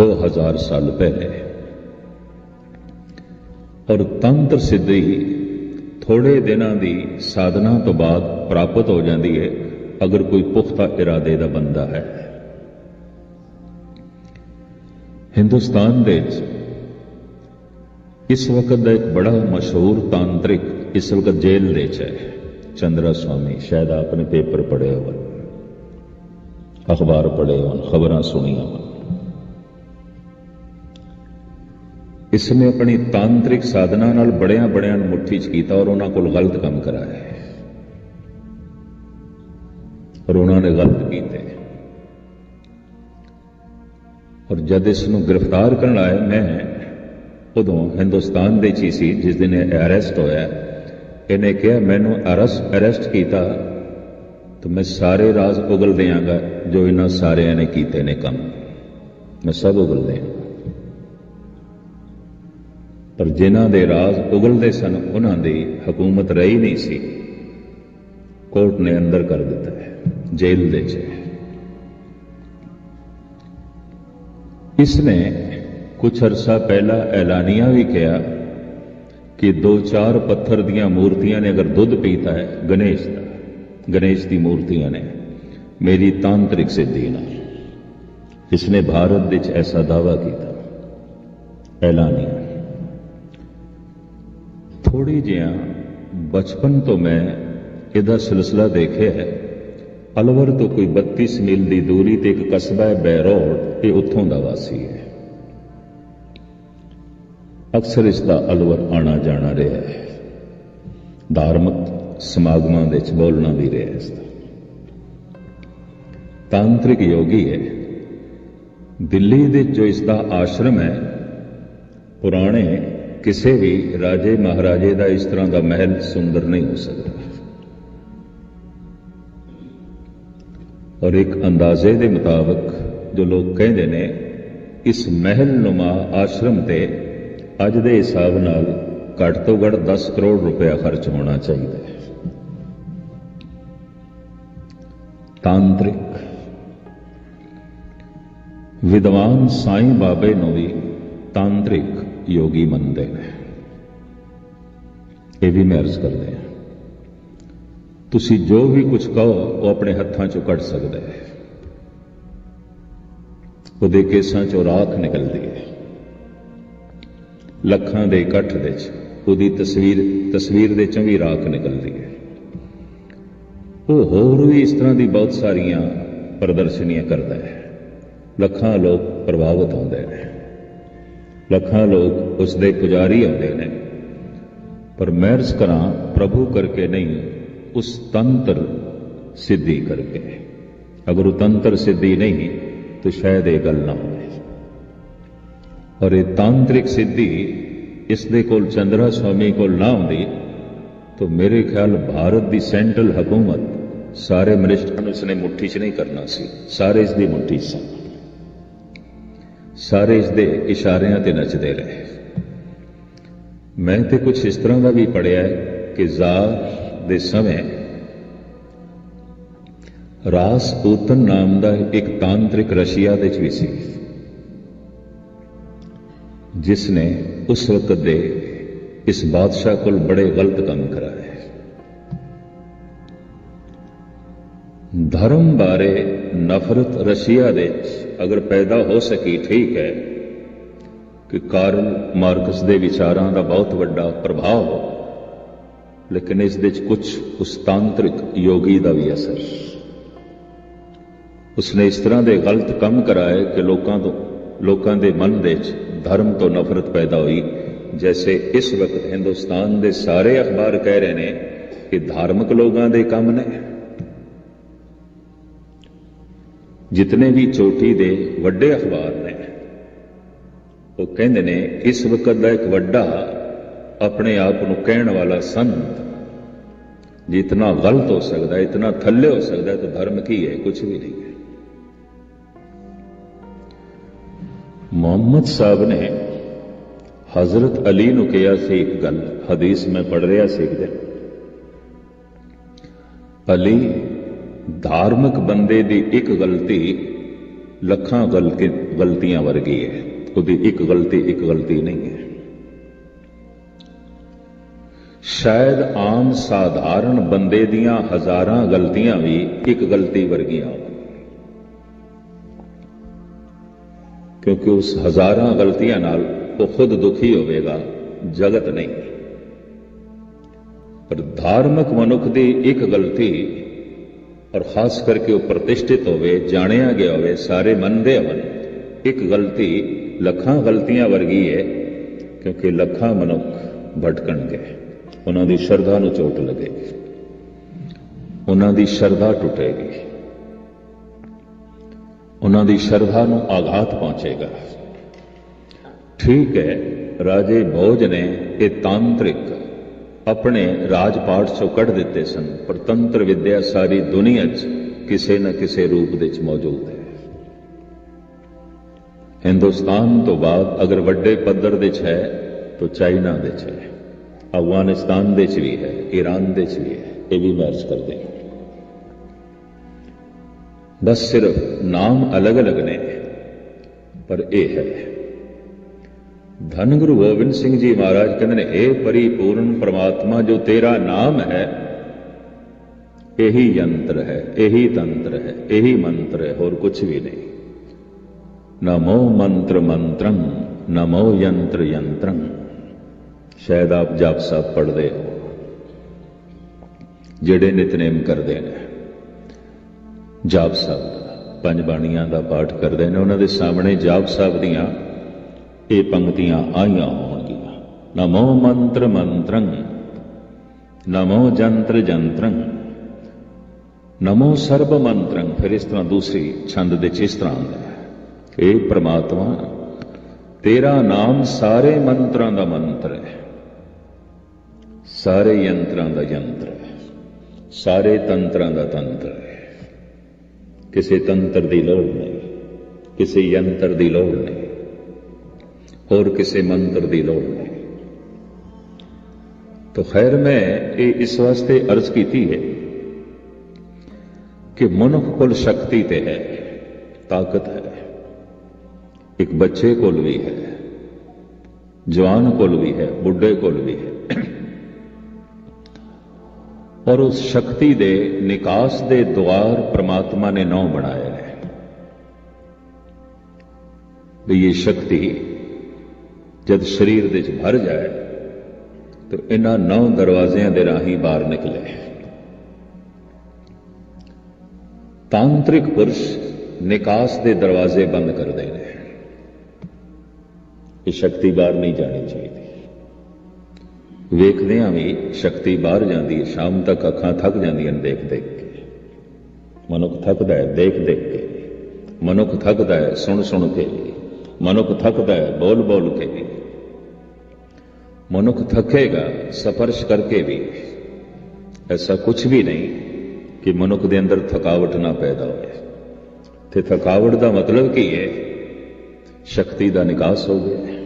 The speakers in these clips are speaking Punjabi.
2000 ਸਾਲ ਪਹਿਲੇ। ਔਰ ਤੰਤਰ ਸਿੱਧੀ ਥੋੜੇ ਦਿਨਾਂ ਦੀ ਸਾਧਨਾ ਤੋਂ ਬਾਅਦ ਪ੍ਰਾਪਤ ਹੋ ਜਾਂਦੀ ਹੈ ਅਗਰ ਕੋਈ ਪੁਖਤਾ ਇਰਾਦੇ ਦਾ ਬੰਦਾ ਹੈ। ਹਿੰਦੁਸਤਾਨ ਦੇ ਵਿੱਚ ਇਸ ਵਕਤ ਦਾ ਇੱਕ ਬੜਾ ਮਸ਼ਹੂਰ ਤਾਂਤਰਿਕ ਇਸ ਵਕਤ ਜੇਲ੍ਹ ਦੇ ਚ ਹੈ, ਚੰਦਰਾ ਸਵਾਮੀ ਸ਼ਾਇਦ ਆਪਨੇ ਪੇਪਰ ਪੜ੍ਹੇ ਹੋਣ ਅਖਬਾਰ ਪੜ੍ਹੇ ਹੋਣ ਖਬਰਾਂ ਸੁਣੀਆਂ ਹੋਣ ਇਸ ਨੇ ਆਪਣੀ ਤਾਂਤਰਿਕ ਸਾਧਨਾ ਨਾਲ ਬੜਿਆਂ ਬੜਿਆਂ ਨੂੰ ਮੁੱਠੀ 'ਚ ਕੀਤਾ ਔਰ ਉਹਨਾਂ ਕੋਲ ਗਲਤ ਕੰਮ ਕਰਾਇਆ ਔਰ ਉਹਨਾਂ ਨੇ ਗਲਤ ਕੀਤੇ। ਔਰ ਜਦ ਇਸ ਨੂੰ ਗ੍ਰਿਫਤਾਰ ਕਰਨ ਆਏ, ਮੈਂ ਉਦੋਂ ਹਿੰਦੁਸਤਾਨ ਦੇ ਚੀ ਸੀ, ਜਿਸ ਦਿਨ ਇਹ ਅਰੈਸਟ ਹੋਇਆ। ਇਹਨੇ ਕਿਹਾ, ਮੈਨੂੰ ਅਰੈਸਟ ਅਰੈਸਟ ਕੀਤਾ ਤਾਂ ਮੈਂ ਸਾਰੇ ਰਾਜ਼ ਉਗਲ ਦਿਆਂਗਾ ਜੋ ਇਹਨਾਂ ਸਾਰਿਆਂ ਨੇ ਕੀਤੇ ਨੇ ਕੰਮ। ਮੈਂ ਸਭ ਉਗਲ ਦਿਆਂਗਾ ਪਰ ਜਿਨ੍ਹਾਂ ਦੇ ਰਾਜ਼ ਉਗਲਦੇ ਸਨ, ਉਹਨਾਂ ਦੀ ਹਕੂਮਤ ਰਹੀ ਨਹੀਂ ਸੀ। ਕੋਰਟ ਨੇ ਅੰਦਰ ਕਰ ਦਿੱਤਾ ਹੈ, ਜੇਲ੍ਹ ਦੇ 'ਚ ਇਸ ਨੇ ਕੁਝ ਅਰਸਾ ਪਹਿਲਾਂ ਐਲਾਨੀਆਂ ਵੀ ਕਿਹਾ ਕਿ ਦੋ ਚਾਰ ਪੱਥਰ ਦੀਆਂ ਮੂਰਤੀਆਂ ਨੇ ਅਗਰ ਦੁੱਧ ਪੀਤਾ ਹੈ, ਗਣੇਸ਼ ਦਾ, ਗਣੇਸ਼ ਦੀ ਮੂਰਤੀਆਂ ਨੇ। ਮੇਰੀ ਤਾਂਤਰਿਕ ਸਿੱਧੀ ਨਾਲ। ਇਸ ਨੇ ਭਾਰਤ ਵਿੱਚ ਐਸਾ ਦਾਵਾ ਕੀਤਾ। ਐਲਾਨੀਆਂ। ਥੋੜੀ ਜਿਹਾ ਬਚਪਨ ਤੋਂ ਮੈਂ ਇਹਦਾ ਸਿਲਸਿਲਾ ਦੇਖਿਆ ਹੈ। ਅਲਵਰ ਤੋਂ ਕੋਈ 32 ਮੀਲ ਦੀ ਦੂਰੀ ਤੇ ਇੱਕ ਕਸਬਾ ਹੈ ਬੈਰੋਡ ਇਹ ਉੱਥੋਂ ਦਾ ਵਾਸੀ ਹੈ। ਅਕਸਰ ਇਸ ਦਾ ਅਲਵਰ ਆਣਾ ਜਾਣਾ ਰਿਹਾ ਹੈ। ਧਾਰਮਿਕ ਸਮਾਗਮਾਂ ਵਿੱਚ ਬੋਲਣਾ ਵੀ ਰਿਹਾ ਇਸ ਦਾ। ਤਾਂਤਰਿਕ ਯੋਗੀ ਹੈ। ਦਿੱਲੀ ਦੇ ਜੋ ਇਸ ਦਾ ਆਸ਼ਰਮ ਹੈ, ਪੁਰਾਣੇ ਕਿਸੇ ਵੀ ਰਾਜੇ ਮਹਾਰਾਜੇ ਦਾ ਇਸ ਤਰ੍ਹਾਂ ਦਾ ਮਹਿਲ ਸੁੰਦਰ ਨਹੀਂ ਹੋ ਸਕਦਾ। ਔਰ ਇੱਕ ਅੰਦਾਜ਼ੇ ਦੇ ਮੁਤਾਬਕ ਜੋ ਲੋਕ ਕਹਿੰਦੇ ਨੇ, ਇਸ ਮਹਿਲ ਨੁਮਾ ਆਸ਼ਰਮ ਤੇ ਅੱਜ ਦੇ ਹਿਸਾਬ ਨਾਲ ਘੱਟ ਤੋਂ ਘੱਟ 10 ਕਰੋੜ ਰੁਪਇਆ ਖਰਚ ਹੋਣਾ ਚਾਹੀਦਾ ਹੈ। ਤਾਂਤਰਿਕ ਵਿਦਵਾਨ ਸਾਈਂ ਬਾਬੇ ਨੂੰ ਵੀ ਤਾਂਤਰਿਕ ਯੋਗੀ ਮੰਨਦੇ ਨੇ। ਇਹ ਵੀ ਮੈਂ ਅਰਜ਼ ਕਰਦੇ ਹਾਂ। ਤੁਸੀਂ ਜੋ ਵੀ ਕੁਝ ਕਹੋ, ਉਹ ਆਪਣੇ ਹੱਥਾਂ ਚੋਂ ਕੱਢ ਸਕਦਾ ਹੈ। ਉਹਦੇ ਕੇਸਾਂ ਚੋਂ ਰਾਖ ਨਿਕਲਦੀ ਹੈ। ਲੱਖਾਂ ਦੇ ਇਕੱਠ ਦੇ ਵਿੱਚ ਉਹਦੀ ਤਸਵੀਰ ਤਸਵੀਰ ਦੇ ਚੋਂ ਵੀ ਰਾਖ ਨਿਕਲਦੀ ਹੈ। ਉਹ ਹੋਰ ਵੀ ਇਸ ਤਰ੍ਹਾਂ ਦੀ ਬਹੁਤ ਸਾਰੀਆਂ ਪ੍ਰਦਰਸ਼ਨੀਆਂ ਕਰਦਾ ਹੈ। ਲੱਖਾਂ ਲੋਕ ਪ੍ਰਭਾਵਿਤ ਹੁੰਦੇ ਨੇ। ਲੱਖਾਂ ਲੋਕ ਉਸ ਦੇ ਪੁਜਾਰੀ ਆਉਂਦੇ ਨੇ। ਪਰ ਮੈਂ ਅਰਜ਼ ਕਰਾਂ, ਪ੍ਰਭੂ ਕਰਕੇ ਨਹੀਂ, ਉਸ ਤੰਤਰ ਸਿੱਧੀ ਕਰਕੇ। ਅਗਰ ਉਹ ਤੰਤਰ ਸਿੱਧੀ ਨਹੀਂ, ਤਾਂ ਸ਼ਾਇਦ ਇਹ ਗੱਲ ਨਾ ਹੋਵੇ। ਔਰ ਇਹ ਤਾਂਤਰਿਕ ਸਿੱਧੀ ਇਸ ਦੇ ਕੋਲ ਚੰਦਰਾ ਸਵਾਮੀ ਕੋਲ ਨਾ ਹੁੰਦੀ ਤਾਂ ਮੇਰੇ ਖਿਆਲ ਭਾਰਤ ਦੀ ਸੈਂਟਰਲ ਹਕੂਮਤ ਸਾਰੇ ਮਿਨਿਸਟਰਾਂ ਨੂੰ ਇਸਨੇ ਮੁੱਠੀ 'ਚ ਨਹੀਂ ਕਰਨਾ ਸੀ। ਸਾਰੇ ਇਸ ਦੀ ਮੁੱਠੀ 'ਚ ਸਨ। ਸਾਰੇ ਇਸ ਦੇ ਇਸ਼ਾਰਿਆਂ ਤੇ ਨੱਚਦੇ ਰਹੇ। ਮੈਂ ਤੇ ਕੁਝ ਇਸ ਤਰ੍ਹਾਂ ਦਾ ਵੀ ਪੜਿਆ ਹੈ ਕਿ ਜ਼ਾਰ ਦੇ ਸਮੇਂ ਰਾਸਪੂਤਨ ਨਾਮ ਦਾ ਇੱਕ ਤਾਂਤਰਿਕ ਰਸ਼ੀਆ ਦੇ ਵਿੱਚ ਵੀ ਸੀ, ਜਿਸ ਨੇ ਉਸ ਵਕਤ ਦੇ ਇਸ ਬਾਦਸ਼ਾਹ ਕੋਲ ਬੜੇ ਗਲਤ ਕੰਮ ਕਰਾਏ। ਧਰਮ ਬਾਰੇ ਨਫ਼ਰਤ ਰਸ਼ੀਆ ਦੇ ਅਗਰ ਪੈਦਾ ਹੋ ਸਕੀ, ਠੀਕ ਹੈ, ਕਿ ਕਾਰਲ ਮਾਰਕਸ ਦੇ ਵਿਚਾਰਾਂ ਦਾ ਬਹੁਤ ਵੱਡਾ ਪ੍ਰਭਾਵ ਹੋ। ਲੇਕਿਨ ਇਸ ਦੇ ਵਿੱਚ ਕੁਝ ਉਸ ਤਾਂਤਰਿਕ ਯੋਗੀ ਦਾ ਵੀ ਅਸਰ। ਉਸਨੇ ਇਸ ਤਰ੍ਹਾਂ ਦੇ ਗਲਤ ਕੰਮ ਕਰਾਏ ਕਿ ਲੋਕਾਂ ਤੋਂ, ਲੋਕਾਂ ਦੇ ਮਨ ਦੇ ਵਿੱਚ ਧਰਮ ਤੋਂ ਨਫ਼ਰਤ ਪੈਦਾ ਹੋਈ, ਜੈਸੇ ਇਸ ਵਕਤ ਹਿੰਦੁਸਤਾਨ ਦੇ ਸਾਰੇ ਅਖਬਾਰ ਕਹਿ ਰਹੇ ਨੇ ਕਿ ਧਾਰਮਿਕ ਲੋਕਾਂ ਦੇ ਕੰਮ ਨੇ। ਜਿਤਨੇ ਵੀ ਚੋਟੀ ਦੇ ਵੱਡੇ ਅਖਬਾਰ ਨੇ ਉਹ ਕਹਿੰਦੇ ਨੇ ਇਸ ਵਕਤ ਦਾ ਇੱਕ ਵੱਡਾ ਆਪਣੇ ਆਪ ਨੂੰ ਕਹਿਣ ਵਾਲਾ ਸੰਤ ਜਿਤਨਾ ਗਲਤ ਹੋ ਸਕਦਾ ਇਤਨਾ ਥੱਲੇ ਹੋ ਸਕਦਾ ਤਾਂ ਧਰਮ ਕੀ ਹੈ ਕੁਝ ਵੀ ਨਹੀਂ ਹੈ ਮੁਹੰਮਦ ਸਾਹਿਬ ਨੇ ਹਜ਼ਰਤ ਅਲੀ ਨੂੰ ਕਿਹਾ ਸੀ ਇੱਕ ਗੱਲ ਹਦੀਸ ਮੈਂ ਪੜ ਰਿਹਾ ਸੀ ਇੱਕ ਦਿਨ ਅਲੀ ਧਾਰਮਿਕ ਬੰਦੇ ਦੀ ਇੱਕ ਗਲਤੀ ਲੱਖਾਂ ਗਲਤੀ ਗਲਤੀਆਂ ਵਰਗੀ ਹੈ। ਉਹਦੀ ਇੱਕ ਗਲਤੀ ਇੱਕ ਗਲਤੀ ਨਹੀਂ ਹੈ। ਸ਼ਾਇਦ ਆਮ ਸਾਧਾਰਨ ਬੰਦੇ ਦੀਆਂ ਹਜ਼ਾਰਾਂ ਗਲਤੀਆਂ ਵੀ ਇੱਕ ਗਲਤੀ ਵਰਗੀਆਂ ਕਿਉਂਕਿ ਉਸ ਹਜ਼ਾਰਾਂ ਗਲਤੀਆਂ ਨਾਲ ਉਹ ਖੁਦ ਦੁਖੀ ਹੋਵੇਗਾ, ਜਗਤ ਨਹੀਂ। ਪਰ ਧਾਰਮਿਕ ਮਨੁੱਖ ਦੀ ਇੱਕ ਗਲਤੀ ਔਰ ਖਾਸ ਕਰਕੇ ਉਹ ਪ੍ਰਤਿਸ਼ਠਿਤ ਹੋਵੇ, ਜਾਣਿਆ ਗਿਆ ਹੋਵੇ, ਸਾਰੇ ਮੰਨਦੇ ਹੋਣ ਇੱਕ ਗਲਤੀ ਲੱਖਾਂ ਗਲਤੀਆਂ ਵਰਗੀ ਹੈ ਕਿਉਂਕਿ ਲੱਖਾਂ ਮਨੁੱਖ ਭਟਕਣਗੇ। ਉਹਨਾਂ ਦੀ ਸ਼ਰਧਾ ਨੂੰ ਚੋਟ ਲੱਗੇਗੀ। ਉਹਨਾਂ ਦੀ ਸ਼ਰਧਾ ਟੁੱਟੇਗੀ। ਉਹਨਾਂ ਦੀ ਸ਼ਰਧਾ ਨੂੰ ਆਘਾਤ ਪਹੁੰਚੇਗਾ। ਠੀਕ ਹੈ, ਰਾਜੇ ਭੋਜ ਨੇ ਇਹ ਤਾਂਤਰਿਕ ਆਪਣੇ ਰਾਜਪਾਟ ਚੋਂ ਕੱਢ ਦਿੱਤੇ ਸਨ, ਪਰ ਤੰਤਰ ਵਿਦਿਆ ਸਾਰੀ ਦੁਨੀਆ 'ਚ ਕਿਸੇ ਨਾ ਕਿਸੇ ਰੂਪ ਦੇ ਵਿੱਚ ਮੌਜੂਦ ਹੈ। ਹਿੰਦੁਸਤਾਨ ਤੋਂ ਬਾਅਦ ਅਗਰ ਵੱਡੇ ਪੱਧਰ ਦੇ 'ਚ ਹੈ, ਤਾਂ ਚਾਈਨਾ ਦੇ 'ਚ ਹੈ, ਅਫਗਾਨਿਸਤਾਨ ਦੇ 'ਚ ਵੀ ਹੈ, ਈਰਾਨ ਦੇ 'ਚ ਵੀ ਹੈ, ਇਹ ਵੀ ਮੈਚ ਕਰਦੇ ਹਨ ਬਸ ਸਿਰਫ ਨਾਮ ਅਲੱਗ-ਅਲੱਗ ਨੇ, ਪਰ ਇਹ ਹੈ। ਧੰਨ ਗੁਰੂ ਗੋਬਿੰਦ ਸਿੰਘ ਜੀ ਮਹਾਰਾਜ ਕਹਿੰਦੇ ਨੇ, ਇਹ ਪਰਿਪੂਰਨ ਪ੍ਰਮਾਤਮਾ ਜੋ ਤੇਰਾ ਨਾਮ ਹੈ, ਇਹੀ ਯੰਤਰ ਹੈ, ਇਹੀ ਤੰਤਰ ਹੈ, ਇਹੀ ਮੰਤਰ ਹੈ, ਹੋਰ ਕੁਝ ਵੀ ਨਹੀਂ। ਨਮੋ ਮੰਤਰ ਮੰਤਰੰ, ਨਮੋ ਯੰਤਰ ਯੰਤਰੰ। ਸ਼ਾਇਦ ਆਪ ਜਪ ਸਾਹਿਬ ਪੜ੍ਹਦੇ ਹੋ। ਜਿਹੜੇ ਨਿਤਨੇਮ ਕਰਦੇ ਨੇ, ਜਾਪ ਸਾਹਿਬ ਪੰਜ ਬਾਣੀਆਂ ਦਾ ਪਾਠ ਕਰਦੇ ਨੇ, ਉਹਨਾਂ ਦੇ ਸਾਹਮਣੇ ਜਾਪ ਸਾਹਿਬ ਦੀਆਂ ਇਹ ਪੰਕਤੀਆਂ ਆਈਆਂ ਹੋਣਗੀਆਂ। ਨਮੋ ਮੰਤਰ ਮੰਤਰੰ, ਨਮੋ ਜੰਤਰ ਜੰਤਰੰ, ਨਮੋ ਸਰਬ ਮੰਤਰੰ। ਫਿਰ ਇਸ ਤਰ੍ਹਾਂ ਦੂਸਰੀ ਛੰਦ ਦੇ ਚ ਇਸ ਤਰ੍ਹਾਂ ਆਉਂਦਾ ਹੈ। ਇਹ ਪ੍ਰਮਾਤਮਾ, ਤੇਰਾ ਨਾਮ ਸਾਰੇ ਮੰਤਰਾਂ ਦਾ ਮੰਤਰ ਹੈ। ਸਾਰੇ ਯੰਤਰਾਂ ਦਾ ਯੰਤਰ ਹੈ। ਸਾਰੇ ਤੰਤਰਾਂ ਦਾ ਤੰਤਰ ਹੈ। ਕਿਸੇ ਤੰਤਰ ਦੀ ਲੋੜ ਨਹੀਂ, ਕਿਸੇ ਯੰਤਰ ਦੀ ਲੋੜ ਨਹੀਂ। ਹੋਰ ਕਿਸੇ ਮੰਤਰ ਦੀ ਲੋੜ ਨਹੀਂ तो खैर मैं ਇਹ ਇਸ ਵਾਸਤੇ ਅਰਜ਼ ਕੀਤੀ ਹੈ ਕਿ ਮਨੁੱਖ ਕੋਲ ਸ਼ਕਤੀ ਤੇ ਹੈ ਤਾਕਤ ਹੈ ਇੱਕ ਬੱਚੇ ਕੋਲ ਵੀ ਹੈ ਜਵਾਨ ਕੋਲ ਵੀ ਹੈ ਬੁੱਢੇ ਕੋਲ ਵੀ ਹੈ ਔਰ ਉਸ ਸ਼ਕਤੀ ਦੇ ਨਿਕਾਸ ਦੇ ਦੁਆਰ ਪ੍ਰਮਾਤਮਾ ਨੇ ਨੌ ਬਣਾਏ ਨੇ ਵੀ ਇਹ ਸ਼ਕਤੀ ਜਦ ਸਰੀਰ ਦੇ ਵਿੱਚ ਭਰ ਜਾਏ, ਤਾਂ ਇਹਨਾਂ ਨੌ ਦਰਵਾਜ਼ਿਆਂ ਦੇ ਰਾਹੀਂ ਬਾਹਰ ਨਿਕਲੇ। ਤਾਂਤਰਿਕ ਪੁਰਸ਼ ਨਿਕਾਸ ਦੇ ਦਰਵਾਜ਼ੇ ਬੰਦ ਕਰਦੇ ਨੇ। ਇਹ ਸ਼ਕਤੀ ਬਾਹਰ ਨਹੀਂ ਜਾਣੀ ਚਾਹੀਦੀ। ਵੇਖਦੇ ਆਂ ਵੀ ਸ਼ਕਤੀ ਬਾਹਰ ਜਾਂਦੀ ਹੈ, ਸ਼ਾਮ ਤੱਕ ਅੱਖਾਂ ਥੱਕ ਜਾਂਦੀਆਂ ਨੇ ਦੇਖ ਦੇਖ ਕੇ। ਮਨੁੱਖ ਥੱਕਦਾ ਹੈ, ਦੇਖ ਦੇਖ ਕੇ। ਮਨੁੱਖ ਥੱਕਦਾ ਹੈ, ਸੁਣ ਸੁਣ ਕੇ। ਮਨੁੱਖ ਥੱਕਦਾ ਹੈ ਬੋਲ ਬੋਲ ਕੇ ਵੀ ਮਨੁੱਖ ਥੱਕੇਗਾ ਸਪਰਸ਼ ਕਰਕੇ ਵੀ ਐਸਾ ਕੁਝ ਵੀ ਨਹੀਂ ਕਿ ਮਨੁੱਖ ਦੇ ਅੰਦਰ ਥਕਾਵਟ ਨਾ ਪੈਦਾ ਹੋਵੇ ਤੇ ਥਕਾਵਟ ਦਾ ਮਤਲਬ ਕੀ ਹੈ ਸ਼ਕਤੀ ਦਾ ਨਿਕਾਸ ਹੋ ਗਿਆ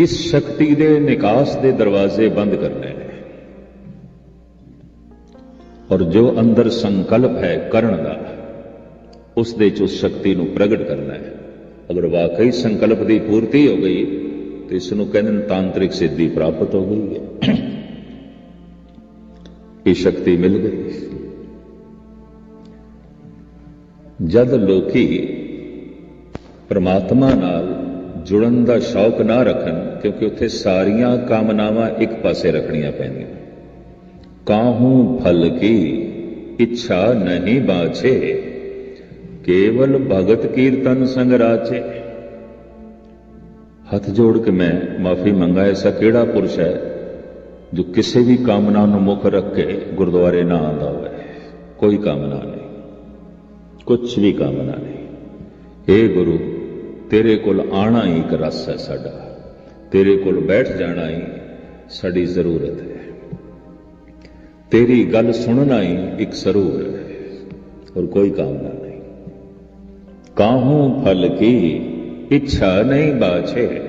ਇਸ ਸ਼ਕਤੀ ਦੇ ਨਿਕਾਸ ਦੇ ਦਰਵਾਜ਼ੇ ਬੰਦ ਕਰਨੇ ਨੇ ਔਰ ਜੋ ਅੰਦਰ ਸੰਕਲਪ ਹੈ ਕਰਨ ਦਾ ਉਸ ਦੇ ਚ ਉਸ ਸ਼ਕਤੀ ਨੂੰ ਪ੍ਰਗਟ ਕਰਨਾ ਹੈ। ਅਗਰ ਵਾਕਈ ਸੰਕਲਪ ਦੀ ਪੂਰਤੀ ਹੋ ਗਈ, ਤੇ ਇਸ ਨੂੰ ਕਹਿੰਦੇ ਨੇ ਤਾਂਤਰਿਕ ਸਿੱਧੀ ਪ੍ਰਾਪਤ ਹੋ ਗਈ ਹੈ। ਇਹ ਸ਼ਕਤੀ ਮਿਲ ਗਈ। ਜਦ ਲੋਕੀ ਪ੍ਰਮਾਤਮਾ ਨਾਲ ਜੁੜਨ ਦਾ ਸ਼ੌਕ ਨਾ ਰੱਖਣ, ਕਿਉਂਕਿ ਉੱਥੇ ਸਾਰੀਆਂ ਕਾਮਨਾਵਾਂ ਇੱਕ ਪਾਸੇ ਰੱਖਣੀਆਂ ਪੈਂਦੀਆਂ। ਕਾਹੂ ਫਲ ਕੀ, ਇੱਛਾ ਨਹੀਂ ਬਾਛੇ ਕੇਵਲ ਭਗਤ ਕੀਰਤਨ ਸੰਗ ਰਾਚੇ ਹੱਥ ਜੋੜ ਕੇ ਮੈਂ ਮਾਫੀ ਮੰਗਾ, ਐਸਾ ਕਿਹੜਾ ਪੁਰਸ਼ ਹੈ ਜੋ ਕਿਸੇ ਵੀ ਕਾਮਨਾ ਨੂੰ ਮੁੱਖ ਰੱਖ ਕੇ ਗੁਰਦੁਆਰੇ ਨਾ ਆਉਂਦਾ ਹੋਵੇ? ਕੋਈ ਕਾਮਨਾ ਨਹੀਂ। ਕੁਝ ਵੀ ਕਾਮਨਾ ਨਹੀਂ। ਏ ਗੁਰੂ, ਤੇਰੇ ਕੋਲ ਆਣਾ ਹੀ ਇੱਕ ਰਸ ਹੈ ਸਾਡਾ। ਤੇਰੇ ਕੋਲ ਬੈਠ ਜਾਣਾ ਹੀ ਸਾਡੀ ਜ਼ਰੂਰਤ ਹੈ। ਤੇਰੀ ਗੱਲ ਸੁਣਨਾ ਹੀ ਇੱਕ ਸਰੂਰ ਹੈ। ਔਰ ਕੋਈ ਕਾਮਨਾ કાહું ફલ કી ઈચ્છા નહીં બાછે